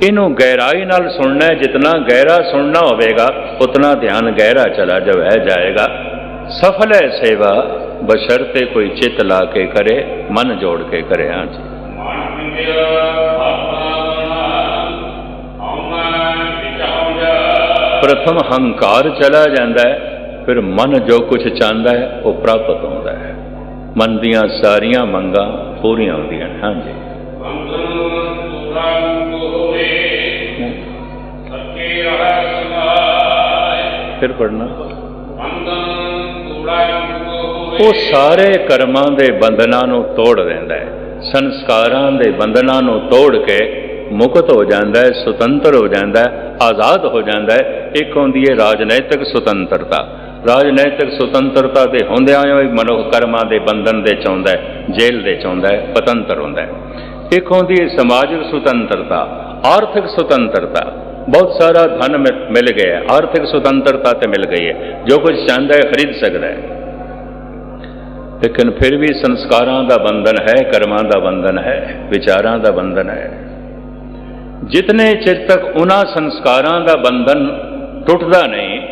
Speaker 2: ਇਹਨੂੰ ਗਹਿਰਾਈ ਨਾਲ ਸੁਣਨਾ ਹੈ। ਗਹਿਰਾ ਸੁਣਨਾ ਹੋਵੇਗਾ, ਉਤਨਾ ਧਿਆਨ ਗਹਿਰਾ ਚਲਾ ਜਵੈ ਜਾਏਗਾ। ਸਫਲ ਹੈ ਸੇਵਾ, ਬਸ਼ਰ ਤੇ ਕੋਈ ਚਿੱਤ ਲਾ ਕੇ ਕਰੇ, ਮਨ ਜੋੜ ਕੇ ਕਰੇ, ਹਾਂ ਜੀ। ਪ੍ਰਥਮ ਹੰਕਾਰ ਚਲਾ ਜਾਂਦਾ ਹੈ। ਫਿਰ ਮਨ ਜੋ ਕੁਝ ਚਾਹੁੰਦਾ ਹੈ, ਉਹ ਪ੍ਰਾਪਤ ਹੁੰਦਾ ਹੈ। ਮਨ ਦੀਆਂ ਸਾਰੀਆਂ ਮੰਗਾਂ ਪੂਰੀਆਂ ਹੁੰਦੀਆਂ ਨੇ। ਹਾਂਜੀ। ਫਿਰ ਪੜਨਾ ਉਹ ਸਾਰੇ ਕਰਮਾਂ ਦੇ ਬੰਧਨਾਂ ਨੂੰ ਤੋੜ ਦਿੰਦਾ ਹੈ। ਸੰਸਕਾਰਾਂ ਦੇ ਬੰਧਨਾਂ ਨੂੰ ਤੋੜ ਕੇ ਮੁਕਤ ਹੋ ਜਾਂਦਾ ਹੈ, ਸੁਤੰਤਰ ਹੋ ਜਾਂਦਾ ਹੈ, ਆਜ਼ਾਦ ਹੋ ਜਾਂਦਾ ਹੈ। ਇੱਕ ਹੁੰਦੀ ਹੈ? ਰਾਜਨੈਤਿਕ ਸੁਤੰਤਰਤਾ। ਰਾਜਨੈਤਿਕ ਸੁਤੰਤਰਤਾ ਦੇ ਹੁੰਦਿਆਂ ਹੋਏ ਮਨੁੱਖ ਕਰਮਾਂ ਦੇ ਬੰਧਨ ਦੇ ਚਾਹੁੰਦਾ ਹੈ, ਜੇਲ੍ਹ ਦੇ ਚਾਹੁੰਦਾ ਹੈ, ਪਤੰਤਰ ਹੁੰਦਾ ਹੈ। ਇੱਕ ਹੁੰਦੀ ਹੈ ਸਮਾਜਿਕ ਸੁਤੰਤਰਤਾ, ਆਰਥਿਕ ਸੁਤੰਤਰਤਾ, ਬਹੁਤ ਸਾਰਾ ਧਨ ਮਿਲ- ਮਿਲ ਗਿਆ ਹੈ। ਆਰਥਿਕ ਸੁਤੰਤਰਤਾ ਤੇ ਮਿਲ ਗਈ ਹੈ। ਜੋ ਕੁਝ ਚਾਹੁੰਦਾ ਹੈ, ਖਰੀਦ ਸਕਦਾ ਹੈ। ਲੇਕਿਨ ਫਿਰ ਵੀ ਸੰਸਕਾਰਾਂ ਦਾ ਬੰਧਨ ਹੈ, ਕਰਮਾਂ ਦਾ ਬੰਧਨ ਹੈ, ਵਿਚਾਰਾਂ ਦਾ ਬੰਧਨ ਹੈ। ਜਿਤਨੇ ਚਿਰ ਤੱਕ ਉਹਨਾਂ ਸੰਸਕਾਰਾਂ ਦਾ ਬੰਧਨ ਟੁੱਟਦਾ ਨਹੀਂ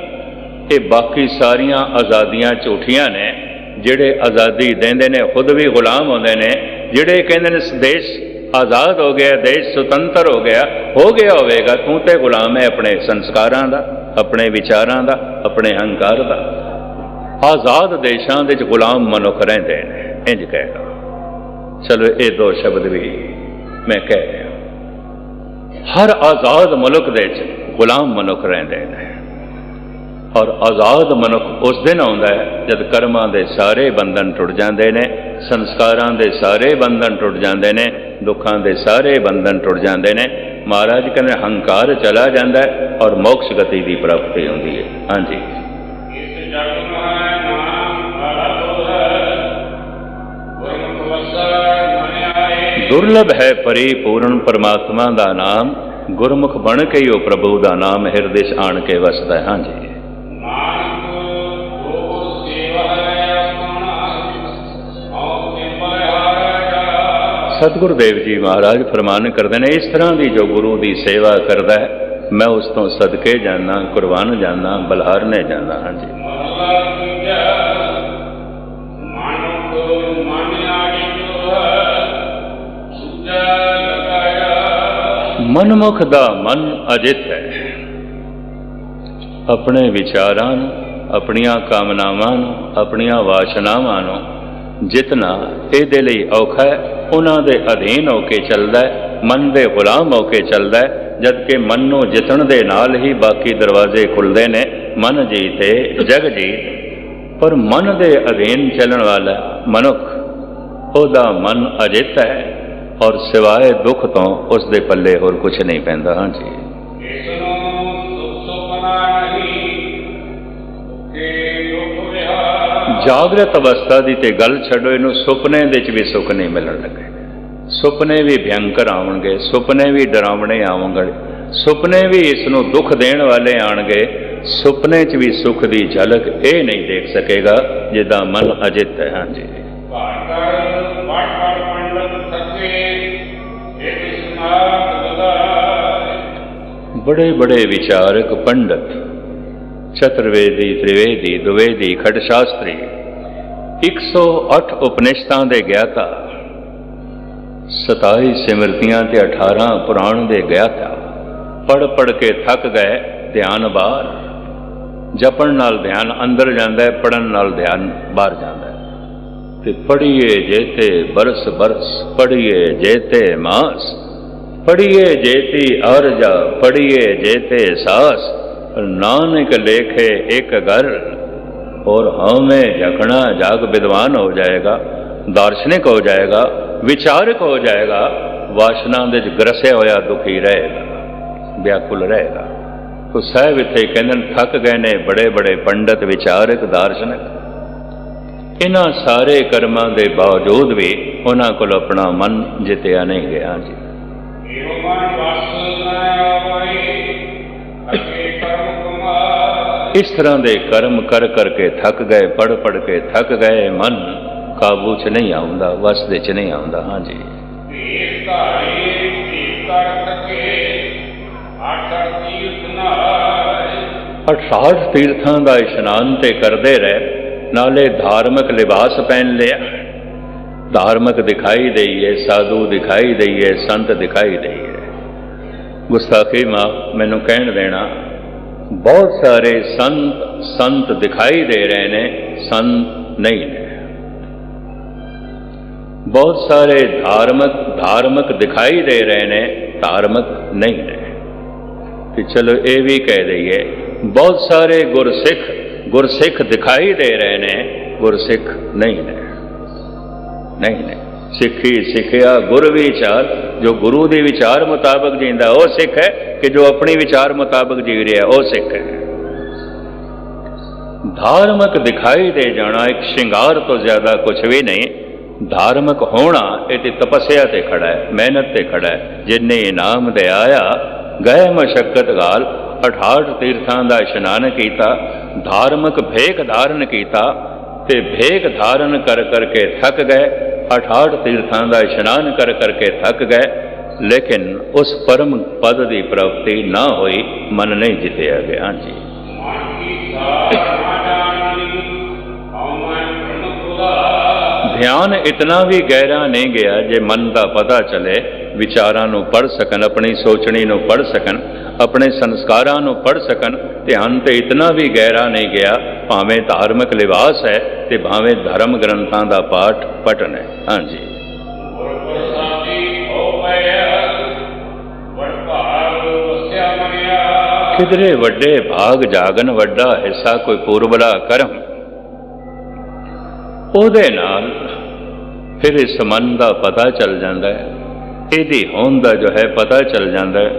Speaker 2: ਇਹ ਬਾਕੀ ਸਾਰੀਆਂ ਆਜ਼ਾਦੀਆਂ ਝੂਠੀਆਂ ਨੇ, ਜਿਹੜੇ ਆਜ਼ਾਦੀ ਦਿੰਦੇ ਨੇ, ਖੁਦ ਵੀ ਗੁਲਾਮ ਹੁੰਦੇ ਨੇ, ਜਿਹੜੇ ਕਹਿੰਦੇ ਨੇ ਦੇਸ਼ ਆਜ਼ਾਦ ਹੋ ਗਿਆ, ਦੇਸ਼ ਸੁਤੰਤਰ ਹੋ ਗਿਆ ਹੋ ਗਿਆ ਹੋਵੇਗਾ, ਤੂੰ ਤੇ ਗੁਲਾਮ ਹੈ ਆਪਣੇ ਸੰਸਕਾਰਾਂ ਦਾ, ਆਪਣੇ ਵਿਚਾਰਾਂ ਦਾ, ਆਪਣੇ ਹੰਕਾਰ ਦਾ। ਆਜ਼ਾਦ ਦੇਸ਼ਾਂ ਦੇ ਵਿੱਚ ਗੁਲਾਮ ਮਨੁੱਖ ਰਹਿੰਦੇ ਨੇ ਇੰਜ ਕਹੇਗਾ ਚਲੋ ਇਹ ਦੋ ਸ਼ਬਦ ਵੀ ਮੈਂ ਕਹਿ ਰਿਹਾ। ਹਰ ਆਜ਼ਾਦ ਮੁਲਕ ਦੇ ਵਿੱਚ ਗੁਲਾਮ ਮਨੁੱਖ ਰਹਿੰਦੇ ਨੇ। ਔਰ ਆਜ਼ਾਦ ਮਨੁੱਖ ਉਸ ਦਿਨ ਆਉਂਦਾ ਹੈ ਜਦ ਕਰਮਾਂ ਦੇ ਸਾਰੇ ਬੰਧਨ ਟੁੱਟ ਜਾਂਦੇ ਨੇ, ਸੰਸਕਾਰਾਂ ਦੇ ਸਾਰੇ ਬੰਧਨ ਟੁੱਟ ਜਾਂਦੇ ਨੇ, ਦੁੱਖਾਂ ਦੇ ਸਾਰੇ ਬੰਧਨ ਟੁੱਟ ਜਾਂਦੇ ਨੇ। ਮਹਾਰਾਜ ਕਹਿੰਦੇ, ਹੰਕਾਰ ਚਲਾ ਜਾਂਦਾ ਹੈ ਔਰ ਮੋਕਸ਼ ਗਤੀ ਦੀ ਪ੍ਰਾਪਤੀ ਹੁੰਦੀ ਹੈ। ਹਾਂਜੀ।
Speaker 3: ਇਸ ਜਗ ਮਹਿ ਨਾਮ ਆਰੋ ਹੈ ਗੁਰਮੁਖ
Speaker 2: ਦੁਰਲਭ ਹੈ ਪਰਿਪੂਰਨ ਪਰਮਾਤਮਾ ਦਾ ਨਾਮ, ਗੁਰਮੁਖ ਬਣ ਕੇ ਹੀ ਉਹ ਪ੍ਰਭੂ ਦਾ ਨਾਮ ਹਿਰਦੇ 'ਚ ਆਣ ਕੇ ਵਸਦਾ ਹੈ। ਹਾਂਜੀ। ਸਤਿਗੁਰ ਦੇਵ ਜੀ ਮਹਾਰਾਜ ਫਰਮਾਨ ਕਰਦੇ ਨੇ, ਇਸ ਤਰ੍ਹਾਂ ਦੀ ਜੋ ਗੁਰੂ ਦੀ ਸੇਵਾ ਕਰਦਾ ਹੈ, ਮੈਂ ਉਸ ਤੋਂ ਸਦਕੇ ਜਾਣਾ ਕੁਰਬਾਨ ਜਾਣਾ ਬਲਹਾਰਨੇ ਜਾਣਾ ਹਾਂਜੀ। ਮਨਮੁਖ ਦਾ ਮਨ ਅਜਿਤ ਹੈ। ਆਪਣੇ ਵਿਚਾਰਾਂ ਨੂੰ, ਆਪਣੀਆਂ ਕਾਮਨਾਵਾਂ ਨੂੰ, ਆਪਣੀਆਂ ਵਾਸ਼ਨਾਵਾਂ ਨੂੰ ਜਿਤਨਾ ਇਹਦੇ ਲਈ ਔਖਾ ਹੈ ਉਹਨਾਂ ਦੇ ਅਧੀਨ ਹੋ ਕੇ ਚੱਲਦਾ ਹੈ, ਮਨ ਦੇ ਗੁਲਾਮ ਹੋ ਕੇ ਚੱਲਦਾ ਹੈ ਜਦ ਕਿ ਮਨ ਨੂੰ ਜਿੱਤਣ ਦੇ ਨਾਲ ਹੀ ਬਾਕੀ ਦਰਵਾਜ਼ੇ ਖੁੱਲਦੇ ਨੇ, ਮਨ ਜੀਤੇ, ਜਗ ਜੀਤ। ਪਰ ਮਨ ਦੇ ਅਧੀਨ ਚੱਲਣ ਵਾਲਾ ਮਨੁੱਖ, ਉਹਦਾ ਮਨ ਅਜਿੱਤ ਹੈ ਔਰ ਸਿਵਾਏ ਦੁੱਖ ਤੋਂ ਉਸ ਦੇ ਪੱਲੇ ਹੋਰ ਕੁਝ ਨਹੀਂ ਪੈਂਦਾ,
Speaker 3: ਹਾਂ ਜੀ।
Speaker 2: ਜਾਗਰਤ ਅਵਸਥਾ ਦੀ ਤੇ ਗੱਲ ਛੱਡੋ, ਇਹਨੂੰ ਸੁਪਨੇ ਦੇ ਵਿੱਚ ਵੀ ਸੁੱਖ ਨਹੀਂ ਮਿਲਣ ਲੱਗਾ। ਸੁਪਨੇ ਵੀ ਭਿਅੰਕਰ ਆਉਣਗੇ ਸੁਪਨੇ ਵੀ ਡਰਾਵਣੇ ਆਉਣਗੇ ਸੁਪਨੇ ਵੀ ਇਸ ਨੂੰ ਦੁੱਖ ਦੇਣ ਵਾਲੇ ਆਣਗੇ ਸੁਪਨੇ 'ਚ ਵੀ ਸੁੱਖ ਦੀ ਝਲਕ ਇਹ ਨਹੀਂ ਦੇਖ ਸਕੇਗਾ ਜਿਹਦਾ ਮਨ ਅਜਿੱਤ ਹੈ। ਹਾਂਜੀ। ਬੜੇ ਬੜੇ ਵਿਚਾਰਕ ਪੰਡਤ ਚਤੁਰਵੇਦੀ ਤ੍ਰਿਵੇਦੀ ਦੁਵੇਦੀ ਖੜ ਸ਼ਾਸਤਰੀ 108 ਉਪਨਿਸ਼ਦਾਂ ਦੇ ਗਿਆਤਾ 27 ਸਿਮਰਤੀਆਂ ਤੇ 18 ਪੁਰਾਣ ਦੇ ਗਿਆ ਤਾ ਪੜ ਪੜ ਕੇ ਥੱਕ ਗਏ, ਧਿਆਨ ਬਾਹਰ। ਜਪਣ ਨਾਲ ਧਿਆਨ ਅੰਦਰ ਜਾਂਦਾ ਹੈ ਪੜਨ ਨਾਲ ਧਿਆਨ ਬਾਹਰ ਜਾਂਦਾ ਹੈ। ਤੇ ਪੜੀਏ ਜੇਤੇ ਬਰਸ ਬਰਸ ਪੜੀਏ ਜੇਤੇ ਮਾਸ। ਪੜੀਏ ਜੇਤੀ ਅਰਜਾ ਪੜੀਏ ਜੇਤੇ ਸਾਸ। ਨਾਨਕ ਲੇਖੇ ਇੱਕ ਗਰ ਔਰ ਹਉਮੈ ਜਖਣਾ ਜਾਗ ਵਿਦਵਾਨ ਹੋ ਜਾਏਗਾ, ਦਾਰਸ਼ਨਿਕ ਹੋ ਜਾਏਗਾ ਵਿਚਾਰਕ ਹੋ ਜਾਏਗਾ, ਵਾਸ਼ਨਾ ਦੇ ਵਿੱਚ ਗਰਸਿਆ ਹੋਇਆ ਦੁਖੀ ਰਹੇਗਾ, ਵਿਆਕੁਲ ਰਹੇਗਾ। ਤੋ ਸਾਹਿਬ ਇੱਥੇ ਕਹਿੰਦੇ ਥੱਕ ਗਏ ਨੇ ਬੜੇ ਬੜੇ ਪੰਡਤ, ਵਿਚਾਰਕ, ਦਾਰਸ਼ਨਕ। ਇਹਨਾਂ ਸਾਰੇ ਕਰਮਾਂ ਦੇ ਬਾਵਜੂਦ ਵੀ ਉਹਨਾਂ ਕੋਲ ਆਪਣਾ ਮਨ ਜਿੱਤਿਆ ਨਹੀਂ ਗਿਆ ਜੀ। ਇਸ ਤਰ੍ਹਾਂ ਦੇ ਕਰਮ ਕਰ ਕਰਕੇ ਥੱਕ ਗਏ ਪੜ ਪੜ ਕੇ ਥੱਕ ਗਏ ਮਨ ਕਾਬੂ 'ਚ ਨਹੀਂ ਆਉਂਦਾ, ਵਸ ਦੇ 'ਚ ਨਹੀਂ ਆਉਂਦਾ। ਹਾਂਜੀ।
Speaker 3: ਦੇਖ ਧਾਰੀ ਦੇਖ ਕਰ ਆਠਰ ਤੀਰਥ ਨਾਏ
Speaker 2: 68 ਤੀਰਥਾਂ ਦਾ ਇਸ਼ਨਾਨ ਤੇ ਕਰਦੇ ਰਹੇ, ਨਾਲੇ ਧਾਰਮਿਕ ਲਿਬਾਸ ਪਹਿਨ ਲਿਆ। ਧਾਰਮਿਕ ਦਿਖਾਈ ਦਈਏ, ਸਾਧੂ ਦਿਖਾਈ ਦਈਏ, ਸੰਤ ਦਿਖਾਈ ਦਈਏ। ਗੁਸਤਾਖੀ ਮਾ, ਮੈਨੂੰ ਕਹਿਣ ਦੇਣਾ, ਬਹੁਤ ਸਾਰੇ ਸੰਤ ਸੰਤ ਦਿਖਾਈ ਦੇ ਰਹੇ ਨੇ, ਸੰਤ ਨਹੀਂ ਨੇ। ਬਹੁਤ ਸਾਰੇ ਧਾਰਮਿਕ ਧਾਰਮਿਕ ਦਿਖਾਈ ਦੇ ਰਹੇ ਨੇ, ਧਾਰਮਿਕ ਨਹੀਂ ਨੇ ਤੇ ਚਲੋ ਇਹ ਵੀ ਕਹਿ ਦਈਏ, ਬਹੁਤ ਸਾਰੇ ਗੁਰਸਿੱਖ ਗੁਰਸਿੱਖ ਦਿਖਾਈ ਦੇ ਰਹੇ ਨੇ, ਗੁਰਸਿੱਖ ਨਹੀਂ ਨੇ। ਨਹੀਂ ਨੇ। ਸਿੱਖੀ, ਸਿੱਖਿਆ, ਗੁਰ ਵਿਚਾਰ, ਜੋ ਗੁਰੂ ਦੇ ਵਿਚਾਰ ਮੁਤਾਬਕ ਜੀਂਦਾ, ਉਹ ਸਿੱਖ ਹੈ ਕਿ ਜੋ ਆਪਣੀ ਵਿਚਾਰ ਮੁਤਾਬਕ ਜੀ ਰਿਹਾ, ਉਹ ਸਿੱਖ ਹੈ। ਧਾਰਮਿਕ ਦਿਖਾਈ ਦੇ ਜਾਣਾ ਇੱਕ ਸ਼ਿੰਗਾਰ ਤੋਂ ਜ਼ਿਆਦਾ ਕੁਝ ਵੀ ਨਹੀਂ ਧਾਰਮਿਕ ਹੋਣਾ ਇਹ ਤੇ ਤਪੱਸਿਆ ਤੇ ਖੜਾ ਹੈ, ਮਿਹਨਤ ਤੇ ਖੜਾ ਹੈ। ਜਿਨੇ ਇਨਾਮ ਦੇ ਆਇਆ, ਗਏ ਮਸ਼ਕਤ ਗਾਲ 68 ਤੀਰਥਾਂ ਦਾ ਇਸ਼ਨਾਨ ਕੀਤਾ, ਧਾਰਮਿਕ ਭੇਖ ਧਾਰਨ ਕੀਤਾ ਤੇ ਭੇਖ ਧਾਰਨ ਕਰ ਕਰਕੇ ਥੱਕ ਗਏ 68 ਤੀਰਥਾਂ ਦਾ ਇਸ਼ਨਾਨ ਕਰ ਕਰਕੇ ਥੱਕ ਗਏ, ਲੇਕਿਨ ਉਸ ਪਰਮ ਪਦ ਦੀ ਪ੍ਰਾਪਤੀ ਨਾ ਹੋਈ, ਮਨ ਨਹੀਂ ਜਿੱਤਿਆ ਗਿਆ। ਜੀ
Speaker 3: ਮਨ ਕੀ ਸਾਰ
Speaker 2: ਧਿਆਨ ਇਤਨਾ ਵੀ ਗਹਿਰਾ ਨਹੀਂ ਗਿਆ ਜੇ ਮਨ ਦਾ ਪਤਾ ਚਲੇ, ਵਿਚਾਰਾਂ ਨੂੰ ਪੜ ਸਕਣ, ਆਪਣੀ ਸੋਚਣੀ ਨੂੰ ਪੜ ਸਕਣ, ਆਪਣੇ ਸੰਸਕਾਰਾਂ ਨੂੰ ਪੜ ਸਕਣ, ਧਿਆਨ ਤੇ ਇਤਨਾ ਵੀ ਗਹਿਰਾ ਨਹੀਂ ਗਿਆ, ਭਾਵੇਂ ਧਾਰਮਿਕ ਲਿਬਾਸ ਹੈ ਤੇ ਭਾਵੇਂ ਧਰਮ ਗ੍ਰੰਥਾਂ ਦਾ ਪਾਠ ਪਟਨ ਹੈ। ਹਾਂਜੀ।
Speaker 3: ਗੁਰ
Speaker 2: ਕਿਧਰੇ ਵੱਡੇ ਭਾਗ ਜਾਗਨ ਵੱਡਾ ਹਿੱਸਾ ਕੋਈ ਪੂਰਬਲਾ ਕਰਮ। ਉਹਦੇ ਨਾਲ ਫਿਰ ਇਸ ਮਨ ਦਾ ਪਤਾ ਚੱਲ ਜਾਂਦਾ ਹੈ। ਇਹਦੀ ਹੋਂਦ ਦਾ ਜੋ ਹੈ ਪਤਾ ਚੱਲ ਜਾਂਦਾ ਹੈ।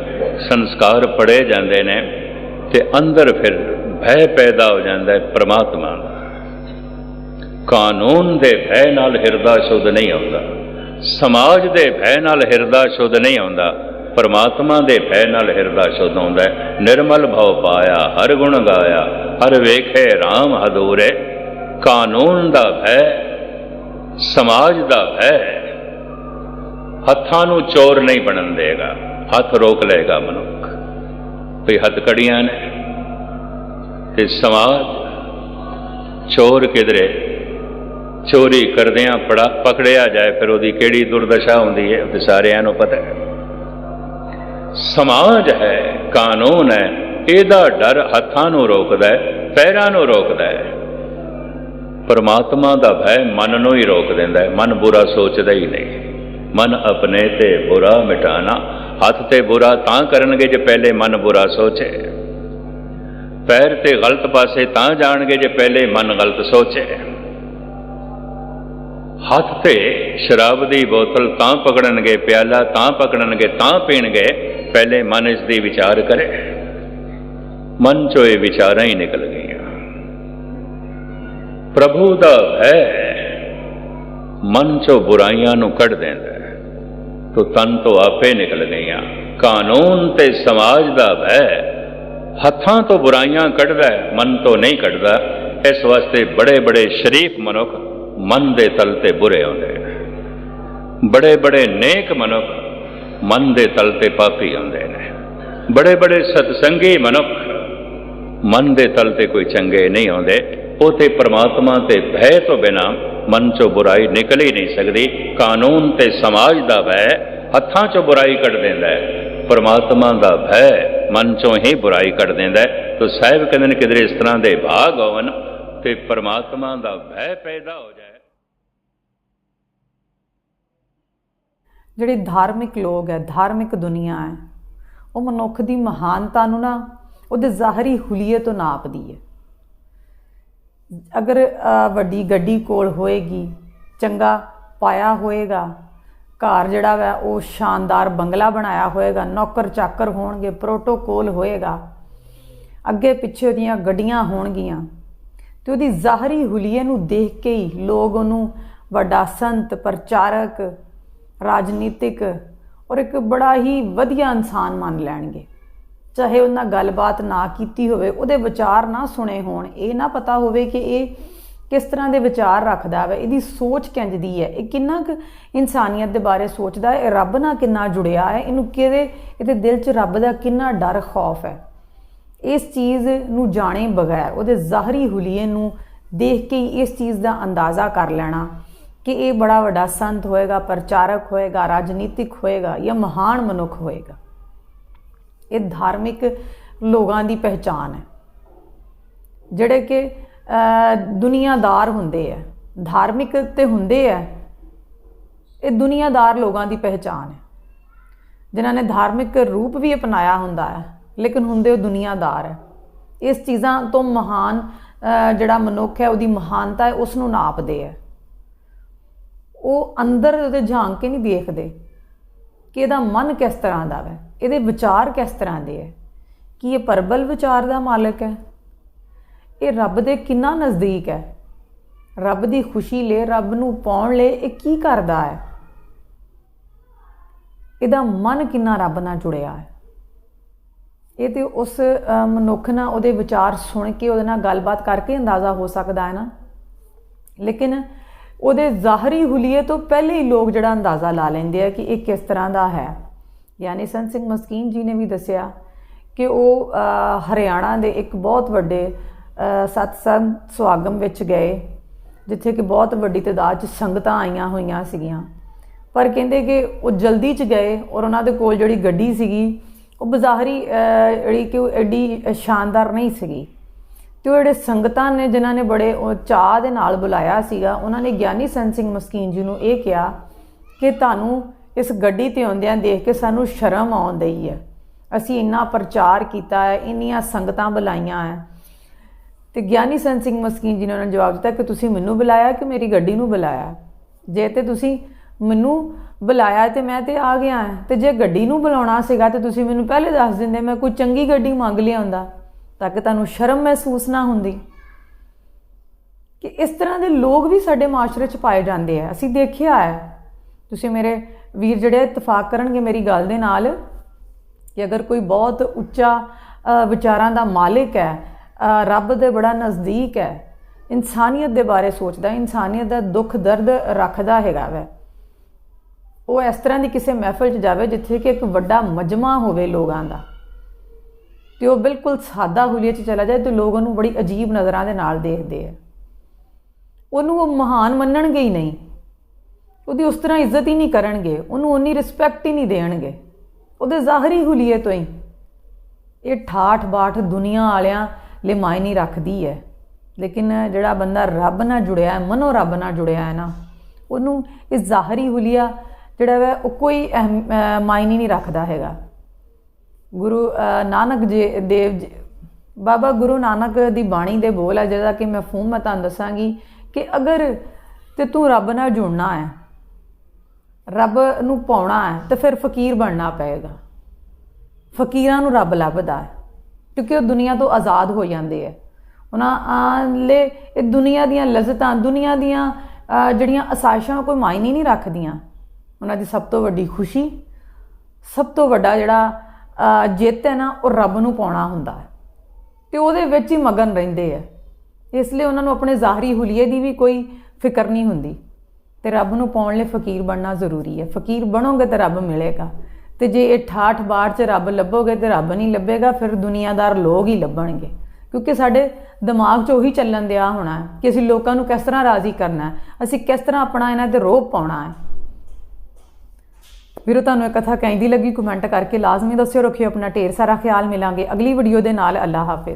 Speaker 2: ਸੰਸਕਾਰ ਪੜੇ ਜਾਂਦੇ ਨੇ ਤੇ ਅੰਦਰ ਫਿਰ ਭੈ ਪੈਦਾ ਹੋ ਜਾਂਦਾ ਹੈ ਪ੍ਰਮਾਤਮਾ ਦਾ ਕਾਨੂੰਨ ਦੇ ਭੈ ਨਾਲ ਹਿਰਦਾ ਸ਼ੁੱਧ ਨਹੀਂ ਹੁੰਦਾ ਸਮਾਜ ਦੇ ਭੈ ਨਾਲ ਹਿਰਦਾ ਸ਼ੁੱਧ ਨਹੀਂ ਹੁੰਦਾ ਪਰਮਾਤਮਾ ਦੇ ਭੈ ਨਾਲ ਹਿਰਦਾ ਸ਼ੁੱਧ ਹੁੰਦਾ ਹੈ। ਨਿਰਮਲ ਭਉ ਪਾਇਆ, ਹਰ ਗੁਣ ਗਾਇਆ, ਹਰ ਵੇਖੇ RAM ਹਦੂਰੇ ਕਾਨੂੰਨ ਦਾ ਭੈ ਸਮਾਜ ਦਾ ਭੈ ਹੱਥਾਂ ਨੂੰ ਚੋਰ ਨਹੀਂ ਬਣਨ ਦੇਗਾ, ਹੱਥ ਰੋਕ ਲਏਗਾ ਮਨੁੱਖ। ਵੀ ਹੱਥਕੜੀਆਂ ਨੇ। ਤੇ ਸਮਾਜ ਚੋਰ ਕਿਧਰੇ? ਚੋਰੀ ਕਰਦਿਆਂ ਪੜਾ, ਪਕੜਿਆ ਜਾਏ, ਫਿਰ ਉਹਦੀ ਕਿਹੜੀ ਦੁਰਦਸ਼ਾ ਹੁੰਦੀ ਹੈ ਉਹ ਤੇ ਸਾਰਿਆਂ ਨੂੰ ਪਤਾ ਹੈ। ਸਮਾਜ ਹੈ, ਕਾਨੂੰਨ ਹੈ, ਇਹਦਾ ਡਰ ਹੱਥਾਂ ਨੂੰ ਰੋਕਦਾ ਹੈ, ਪੈਰਾਂ ਨੂੰ ਰੋਕਦਾ ਹੈ। ਪਰਮਾਤਮਾ ਦਾ ਭੈ ਮਨ ਨੂੰ ਹੀ ਰੋਕ ਦਿੰਦਾ ਹੈ। ਮਨ ਬੁਰਾ ਸੋਚਦਾ ਹੀ ਨਹੀਂ। ਮਨ ਆਪਣੇ ਤੇ ਬੁਰਾ ਮਿਟਾਣਾ, ਹੱਥ ਤੇ ਬੁਰਾ ਤਾਂ ਕਰਨਗੇ ਜੇ ਪਹਿਲੇ ਮਨ ਬੁਰਾ ਸੋਚੇ। ਪੈਰ ਤੇ ਗਲਤ ਪਾਸੇ ਤਾਂ ਜਾਣਗੇ ਜੇ ਪਹਿਲੇ ਮਨ ਗਲਤ ਸੋਚੇ। ਹੱਥ ਤੇ ਸ਼ਰਾਬ ਦੀ ਬੋਤਲ ਤਾਂ ਪਕੜਨਗੇ, ਪਿਆਲਾ ਤਾਂ ਪਕੜਨਗੇ, ਤਾਂ ਪੀਣਗੇ, ਪਹਿਲੇ ਮਨ ਇਸ ਦੀ ਵਿਚਾਰ ਕਰੇ। ਮਨ ਚੋਂ ਇਹ ਵਿਚਾਰਾਂ ਹੀ ਨਿਕਲ ਗਏ। ਪ੍ਰਭੂ ਦਾ ਭੈ ਮਨ ਚੋਂ ਬੁਰਾਈਆਂ ਨੂੰ ਕੱਢ ਦਿੰਦਾ ਹੈ। ਤੋ ਤਨ ਤੋਂ ਆਪੇ ਨਿਕਲ ਗਈਆਂ ਕਾਨੂੰਨ ਤੇ ਸਮਾਜ ਦਾ ਭੈ ਹੱਥਾਂ ਤੋਂ ਬੁਰਾਈਆਂ ਕੱਢਦਾ ਮਨ ਤੋਂ ਨਹੀਂ ਕੱਢਦਾ। ਇਸ ਵਾਸਤੇ ਬੜੇ ਬੜੇ ਸ਼ਰੀਫ ਮਨੁੱਖ ਮਨ ਦੇ ਤਲ ਤੇ ਬੁਰੇ ਆਉਂਦੇ ਨੇ। ਬੜੇ ਬੜੇ ਨੇਕ ਮਨੁੱਖ ਮਨ ਦੇ ਤਲ ਤੇ ਪਾਪੀ ਆਉਂਦੇ ਨੇ। ਬੜੇ ਬੜੇ ਸਤਸੰਗੀ ਮਨੁੱਖ ਮਨ ਦੇ ਤਲ ਤੇ ਕੋਈ ਚੰਗੇ ਨਹੀਂ ਆਉਂਦੇ। ਉਹ ਤੇ ਪ੍ਰਮਾਤਮਾ ਤੇ ਭੈ ਤੋਂ ਬਿਨਾ ਮਨ ਚੋਂ ਬੁਰਾਈ ਨਿਕਲ ਹੀ ਨਹੀਂ ਸਕਦੀ, ਕਾਨੂੰਨ ਤੇ ਸਮਾਜ ਦਾ ਭੈ ਹੱਥਾਂ ਚੋਂ ਬੁਰਾਈ ਕੱਢ ਦਿੰਦਾ ਹੈ। ਪ੍ਰਮਾਤਮਾ ਦਾ ਭੈ ਮਨ ਚੋਂ ਹੀ ਬੁਰਾਈ ਕੱਢ ਦਿੰਦਾ ਹੈ। ਤੋ ਸਾਹਿਬ ਕਹਿੰਦੇ ਨੇ ਕਿਧਰੇ ਇਸ ਤਰ੍ਹਾਂ ਦੇ ਭਾਗ ਹੋਵਨ ਤੇ ਪਰਮਾਤਮਾ ਦਾ ਭੈ ਪੈਦਾ ਹੋ ਜਾਏ।
Speaker 1: ਜਿਹੜੇ ਧਾਰਮਿਕ ਲੋਕ ਹੈ, ਧਾਰਮਿਕ ਦੁਨੀਆ ਹੈ, ਉਹ ਮਨੁੱਖ ਦੀ ਮਹਾਨਤਾ ਨੂੰ ਨਾ ਉਹਦੇ ਜ਼ਾਹਰੀ ਹੁਲੀਏ ਤੋਂ ਨਾਪਦੀ ਹੈ। ਅਗਰ ਵੱਡੀ ਗੱਡੀ ਕੋਲ ਹੋਏਗੀ, ਚੰਗਾ ਪਾਇਆ ਹੋਏਗਾ, ਘਰ ਜਿਹੜਾ ਵਾ, ਉਹ ਸ਼ਾਨਦਾਰ ਬੰਗਲਾ ਬਣਾਇਆ ਹੋਏਗਾ, ਨੌਕਰ ਚਾਕਰ ਹੋਣਗੇ ਪ੍ਰੋਟੋਕੋਲ ਹੋਏਗਾ, ਅੱਗੇ ਪਿੱਛੇ ਉਹਦੀਆਂ ਗੱਡੀਆਂ ਹੋਣਗੀਆਂ, ਤੇ ਉਹਦੀ ਜ਼ਾਹਰੀ ਹੁਲੀਏ ਨੂੰ ਦੇਖ ਕੇ ਹੀ ਲੋਕ ਉਹਨੂੰ ਵੱਡਾ ਸੰਤ, ਪ੍ਰਚਾਰਕ, ਰਾਜਨੀਤਿਕ ਔਰ ਇੱਕ ਬੜਾ ਹੀ ਵਧੀਆ ਇਨਸਾਨ ਮੰਨ ਲੈਣਗੇ। ਚਾਹੇ ਉਹਨਾਂ ਗੱਲਬਾਤ ਨਾ ਕੀਤੀ ਹੋਵੇ, ਉਹਦੇ ਵਿਚਾਰ ਨਾ ਸੁਣੇ ਹੋਣ। ਇਹ ਨਾ ਪਤਾ ਹੋਵੇ ਕਿ ਇਹ ਕਿਸ ਤਰ੍ਹਾਂ ਦੇ ਵਿਚਾਰ ਰੱਖਦਾ ਹੈ ਇਹਦੀ ਸੋਚ ਕਿੰਜ ਦੀ ਹੈ? ਇਹ ਕਿੰਨਾ ਕੁ ਇਨਸਾਨੀਅਤ ਦੇ ਬਾਰੇ ਸੋਚਦਾ ਹੈ? ਇਹ ਰੱਬ ਨਾਲ ਕਿੰਨਾ ਜੁੜਿਆ ਹੈ? ਇਹਨੂੰ ਕਿਹਦੇ, ਇਹਦੇ ਦਿਲ 'ਚ ਰੱਬ ਦਾ ਕਿੰਨਾ ਡਰ, ਖੌਫ ਹੈ? ਇਸ ਚੀਜ਼ ਨੂੰ ਜਾਣੇ ਬਗੈਰ, ਉਹਦੇ ਜ਼ਾਹਰੀ ਹੁਲੀਏ ਨੂੰ ਦੇਖ ਕੇ ਹੀ ਇਸ ਚੀਜ਼ ਦਾ ਅੰਦਾਜ਼ਾ ਕਰ ਲੈਣਾ ਕਿ ਇਹ ਬੜਾ ਵੱਡਾ ਸੰਤ ਹੋਏਗਾ, ਪ੍ਰਚਾਰਕ ਹੋਏਗਾ, ਰਾਜਨੀਤਿਕ ਹੋਏਗਾ ਜਾਂ ਮਹਾਨ ਮਨੁੱਖ ਹੋਏਗਾ। ਇਹ ਧਾਰਮਿਕ ਲੋਕਾਂ ਦੀ ਪਹਿਚਾਨ ਹੈ। ਜਿਹੜੇ ਕਿ ਦੁਨੀਆਦਾਰ ਹੁੰਦੇ ਆ ਧਾਰਮਿਕ ਤੇ ਹੁੰਦੇ ਆ ਇਹ ਦੁਨੀਆਦਾਰ ਲੋਕਾਂ ਦੀ ਪਹਿਚਾਨ ਹੈ। ਜਿਨ੍ਹਾਂ ਨੇ ਧਾਰਮਿਕ ਰੂਪ ਵੀ ਅਪਣਾਇਆ ਹੁੰਦਾ ਹੈ, ਲੇਕਿਨ ਹੁੰਦੇ ਉਹ ਦੁਨੀਆਦਾਰ ਹੈ। ਇਸ ਚੀਜ਼ਾਂ ਤੋਂ ਮਹਾਨ ਜਿਹੜਾ ਮਨੁੱਖ ਹੈ, ਉਹਦੀ ਮਹਾਨਤਾ ਹੈ ਉਸ ਨੂੰ ਨਾਪਦੇ ਹੈ। ਉਹ ਅੰਦਰ ਉਹਦੇ ਝਾਂਕ ਕੇ ਨਹੀਂ ਦੇਖਦੇ। ਕਿ ਇਹਦਾ ਮਨ ਕਿਸ ਤਰ੍ਹਾਂ ਦਾ ਹੈ ਇਹਦੇ ਵਿਚਾਰ ਕਿਸ ਤਰ੍ਹਾਂ ਦੇ ਹੈ ਕੀ ਇਹ ਪਰਬਲ ਵਿਚਾਰ ਦਾ ਮਾਲਕ ਹੈ? ਇਹ ਰੱਬ ਦੇ ਕਿੰਨਾ ਨਜ਼ਦੀਕ ਹੈ? ਰੱਬ ਦੀ ਖੁਸ਼ੀ ਲੈ ਰੱਬ ਨੂੰ ਪਾਉਣ ਲਈ ਇਹ ਕੀ ਕਰਦਾ ਹੈ? ਇਹਦਾ ਮਨ ਕਿੰਨਾ ਰੱਬ ਨਾਲ ਜੁੜਿਆ ਹੈ? ਇਹ ਤੇ ਉਸ ਮਨੁੱਖ ਨਾਲ ਉਹਦੇ ਵਿਚਾਰ ਸੁਣ ਕੇ ਉਹਦੇ ਨਾਲ ਗੱਲਬਾਤ ਕਰਕੇ ਅੰਦਾਜ਼ਾ ਹੋ ਸਕਦਾ ਹੈ ਨਾ? ਲੇਕਿਨ ਉਹਦੇ ਜ਼ਾਹਰੀ ਹੁਲੀਏ ਤੋਂ ਪਹਿਲੇ ਹੀ ਲੋਕ ਜਿਹੜਾ ਅੰਦਾਜ਼ਾ ਲਾ ਲੈਂਦੇ ਆ ਕਿ ਇਹ ਕਿਸ ਤਰ੍ਹਾਂ ਦਾ ਹੈ। ਯਾਨੀ ਸੰਤ ਸਿੰਘ ਮਸਕੀਨ ਜੀ ਨੇ ਵੀ ਦੱਸਿਆ ਕਿ ਉਹ ਹਰਿਆਣਾ ਦੇ ਇੱਕ ਬਹੁਤ ਵੱਡੇ ਸਤਸੰਗ ਸਵਾਗਮ ਵਿੱਚ ਗਏ, ਜਿੱਥੇ ਕਿ ਬਹੁਤ ਵੱਡੀ ਤਾਦਾਦ 'ਚ ਸੰਗਤਾਂ ਆਈਆਂ ਹੋਈਆਂ ਸੀਗੀਆਂ। ਪਰ ਕਹਿੰਦੇ ਕਿ ਉਹ ਜਲਦੀ 'ਚ ਗਏ ਔਰ ਉਹਨਾਂ ਦੇ ਕੋਲ ਜਿਹੜੀ ਗੱਡੀ ਸੀਗੀ, ਉਹ ਬਜ਼ਾਹਰੀ ਜਿਹੜੀ ਕਿ ਉਹ ਐਡੀ ਸ਼ਾਨਦਾਰ ਨਹੀਂ ਸੀਗੀ। ਤੇ ਉਹ ਜਿਹੜੇ ਸੰਗਤਾਂ ਨੇ, ਜਿਨ੍ਹਾਂ ਨੇ ਬੜੇ, ਉਹ ਚਾਹ ਦੇ ਨਾਲ ਬੁਲਾਇਆ ਸੀਗਾ, ਉਹਨਾਂ ਨੇ ਗਿਆਨੀ ਸੰਤ ਸਿੰਘ ਮਸਕੀਨ ਜੀ ਨੂੰ ਇਹ ਕਿਹਾ ਕਿ ਤੁਹਾਨੂੰ ਇਸ ਗੱਡੀ ਤੇ ਆਉਂਦਿਆਂ ਦੇਖ ਕੇ ਸਾਨੂੰ ਸ਼ਰਮ ਆਉਣ ਦਈ ਹੈ। ਅਸੀਂ ਇੰਨਾ ਪ੍ਰਚਾਰ ਕੀਤਾ ਹੈ, ਇੰਨੀਆਂ ਸੰਗਤਾਂ ਬੁਲਾਈਆਂ ਹੈ। ਤੇ ਗਿਆਨੀ ਸੰਤ ਸਿੰਘ ਮਸਕੀਨ ਜੀ ਨੇ ਉਹਨਾਂ ਨੂੰ ਜਵਾਬ ਦਿੱਤਾ ਕਿ ਤੁਸੀਂ ਮੈਨੂੰ ਬੁਲਾਇਆ ਕਿ ਮੇਰੀ ਗੱਡੀ ਨੂੰ ਬੁਲਾਇਆ? ਜੇ ਤੇ ਤੁਸੀਂ ਮੈਨੂੰ ਬੁਲਾਇਆ ਤੇ ਮੈਂ ਤੇ ਆ ਗਿਆ ਹਾਂ। ਤੇ ਜੇ ਗੱਡੀ ਨੂੰ ਬੁਲਾਉਣਾ ਸੀਗਾ ਤੇ ਤੁਸੀਂ ਮੈਨੂੰ ਪਹਿਲੇ ਦੱਸ ਦਿੰਦੇ, ਮੈਂ ਕੋਈ ਚੰਗੀ ਗੱਡੀ ਮੰਗ ਲਿਆਉਂਦਾ। ਤਾਂ ਕਿ ਤੁਹਾਨੂੰ ਸ਼ਰਮ ਮਹਿਸੂਸ ਨਾ ਹੁੰਦੀ। ਕਿ ਇਸ ਤਰ੍ਹਾਂ ਦੇ ਲੋਕ ਵੀ ਸਾਡੇ ਮਾਸ਼ਰੇ 'ਚ ਪਾਏ ਜਾਂਦੇ ਆ। ਅਸੀਂ ਦੇਖਿਆ ਹੈ। ਤੁਸੀਂ ਮੇਰੇ ਵੀਰ ਜਿਹੜੇ ਇਤਫਾਕ ਕਰਨਗੇ ਮੇਰੀ ਗੱਲ ਦੇ ਨਾਲ, ਕਿ ਅਗਰ ਕੋਈ ਬਹੁਤ ਉੱਚਾ ਵਿਚਾਰਾਂ ਦਾ ਮਾਲਿਕ ਹੈ ਰੱਬ ਦੇ ਬੜਾ ਨਜ਼ਦੀਕ ਹੈ, ਇਨਸਾਨੀਅਤ ਦੇ ਬਾਰੇ ਸੋਚਦਾ, ਇਨਸਾਨੀਅਤ ਦਾ ਦੁੱਖ ਦਰਦ ਰੱਖਦਾ ਹੈਗਾ ਵੈ। ਉਹ ਇਸ ਤਰ੍ਹਾਂ ਦੀ ਕਿਸੇ ਮਹਿਫਲ 'ਚ ਜਾਵੇ ਜਿੱਥੇ ਕਿ ਇੱਕ ਵੱਡਾ ਮਜਮਾ ਹੋਵੇ ਲੋਕਾਂ ਦਾ। ਤੇ ਉਹ ਬਿਲਕੁਲ ਸਾਦਾ ਹੁਲੀਏ 'ਚ ਚਲਾ ਜਾਏ ਤੇ ਲੋਕ ਉਹਨੂੰ ਬੜੀ ਅਜੀਬ ਨਜ਼ਰਾਂ ਦੇ ਨਾਲ ਦੇਖਦੇ ਆ। ਉਹਨੂੰ ਉਹ ਮਹਾਨ ਮੰਨਣਗੇ ਹੀ ਨਹੀਂ। ਉਹਦੀ ਉਸ ਤਰ੍ਹਾਂ ਇੱਜ਼ਤ ਹੀ ਨਹੀਂ ਕਰਨਗੇ। ਉਹਨੂੰ ਉਨੀ ਰਿਸਪੈਕਟ ਹੀ ਨਹੀਂ ਦੇਣਗੇ। ਉਹਦੇ ਜ਼ਾਹਰੀ ਹੁਲੀਏ ਤੋਂ ਹੀ। ਇਹ ਠਾਠ ਬਾਠ ਦੁਨੀਆ ਵਾਲਿਆਂ ਲਈ ਮਾਇਨੇ ਰੱਖਦੀ ਹੈ। ਲੇਕਿਨ ਜਿਹੜਾ ਬੰਦਾ ਰੱਬ ਨਾਲ ਜੁੜਿਆ ਹੈ, ਮਨੋ ਰੱਬ ਨਾਲ ਜੁੜਿਆ ਹੈ ਨਾ, ਉਹਨੂੰ ਇਹ ਜ਼ਾਹਰੀ ਹੁਲੀਆ ਜਿਹੜਾ ਹੈ ਉਹ ਕੋਈ ਅਹਿਮ- ਅਹ ਮਾਇਨੇ ਨਹੀਂ ਰੱਖਦਾ ਹੈਗਾ। ਗੁਰੂ ਨਾਨਕ ਜੀ, ਦੇਵ ਜੀ, ਬਾਬਾ ਗੁਰੂ ਨਾਨਕ ਦੀ ਬਾਣੀ ਦੇ ਬੋਲ ਹੈ ਜਿਹਦਾ ਕਿ ਮਫਹੂਮ ਮੈਂ ਤੁਹਾਨੂੰ ਦੱਸਾਂਗੀ ਕਿ ਅਗਰ ਤੇ ਤੂੰ ਰੱਬ ਨਾਲ ਜੁੜਨਾ ਹੈ, ਰੱਬ ਨੂੰ ਪਾਉਣਾ ਹੈ, ਤਾਂ ਫਿਰ ਫਕੀਰ ਬਣਨਾ ਪਏਗਾ। ਫਕੀਰਾਂ ਨੂੰ ਰੱਬ ਲੱਭਦਾ ਹੈ, ਕਿਉਂਕਿ ਉਹ ਦੁਨੀਆ ਤੋਂ ਆਜ਼ਾਦ ਹੋ ਜਾਂਦੇ ਹੈ ਉਹਨਾਂ ਆ ਲੈ ਇਹ ਦੁਨੀਆ ਦੀਆਂ ਲਜ਼ਤਾਂ, ਦੁਨੀਆ ਦੀਆਂ ਜਿਹੜੀਆਂ ਅਸਾਇਸ਼ਾਂ ਕੋਈ ਮਾਇਨੇ ਨਹੀਂ ਰੱਖਦੀਆਂ। ਉਹਨਾਂ ਦੀ ਸਭ ਤੋਂ ਵੱਡੀ ਖੁਸ਼ੀ, ਸਭ ਤੋਂ ਵੱਡਾ ਜਿਹੜਾ ਜਿੱਤ ਹੈ ਨਾ, ਉਹ ਰੱਬ ਨੂੰ ਪਾਉਣਾ ਹੁੰਦਾ ਹੈ। ਤੇ ਉਹਦੇ ਵਿੱਚ ਹੀ ਮਗਨ ਰਹਿੰਦੇ ਆ। ਇਸ ਲਈ ਉਹਨਾਂ ਨੂੰ ਆਪਣੇ ਜ਼ਾਹਰੀ ਹੁਲੀਏ ਦੀ ਵੀ ਕੋਈ ਫਿਕਰ ਨਹੀਂ ਹੁੰਦੀ। ਤੇ ਰੱਬ ਨੂੰ ਪਾਉਣ ਲਈ ਫਕੀਰ ਬਣਨਾ ਜ਼ਰੂਰੀ ਹੈ। ਫਕੀਰ ਬਣੋਗੇ ਤਾਂ ਰੱਬ ਮਿਲੇਗਾ। ਤੇ ਜੇ ਇਹ ਠਾਠ ਬਾੜ 'ਚ ਰੱਬ ਲੱਭੋਗੇ ਤੇ ਰੱਬ ਨਹੀਂ ਲੱਭੇਗਾ, ਫਿਰ ਦੁਨੀਆਦਾਰ ਲੋਕ ਹੀ ਲੱਭਣਗੇ। ਕਿਉਂਕਿ ਸਾਡੇ ਦਿਮਾਗ 'ਚ ਉਹੀ ਚੱਲਣ ਦਿਆ ਹੋਣਾ ਕਿ ਅਸੀਂ ਲੋਕਾਂ ਨੂੰ ਕਿਸ ਤਰ੍ਹਾਂ ਰਾਜ਼ੀ ਕਰਨਾ ਹੈ, ਅਸੀਂ ਕਿਸ ਤਰ੍ਹਾਂ ਆਪਣਾ ਇਹਨਾਂ ਤੇ ਰੋਪ ਪਾਉਣਾ ਹੈ। ਵੀਰੋ, ਤੁਹਾਨੂੰ ਇਹ ਕਥਾ ਕਹਿੰਦੀ ਲੱਗੀ ਕਮੈਂਟ ਕਰਕੇ ਲਾਜ਼ਮੀ ਦੱਸਿਓ, ਰੱਖਿਓ ਆਪਣਾ ਢੇਰ ਸਾਰਾ ਖਿਆਲ, ਮਿਲਾਂਗੇ ਅਗਲੀ ਵੀਡੀਓ ਦੇ ਨਾਲ ਅੱਲਾ ਹਾਫਿਜ਼।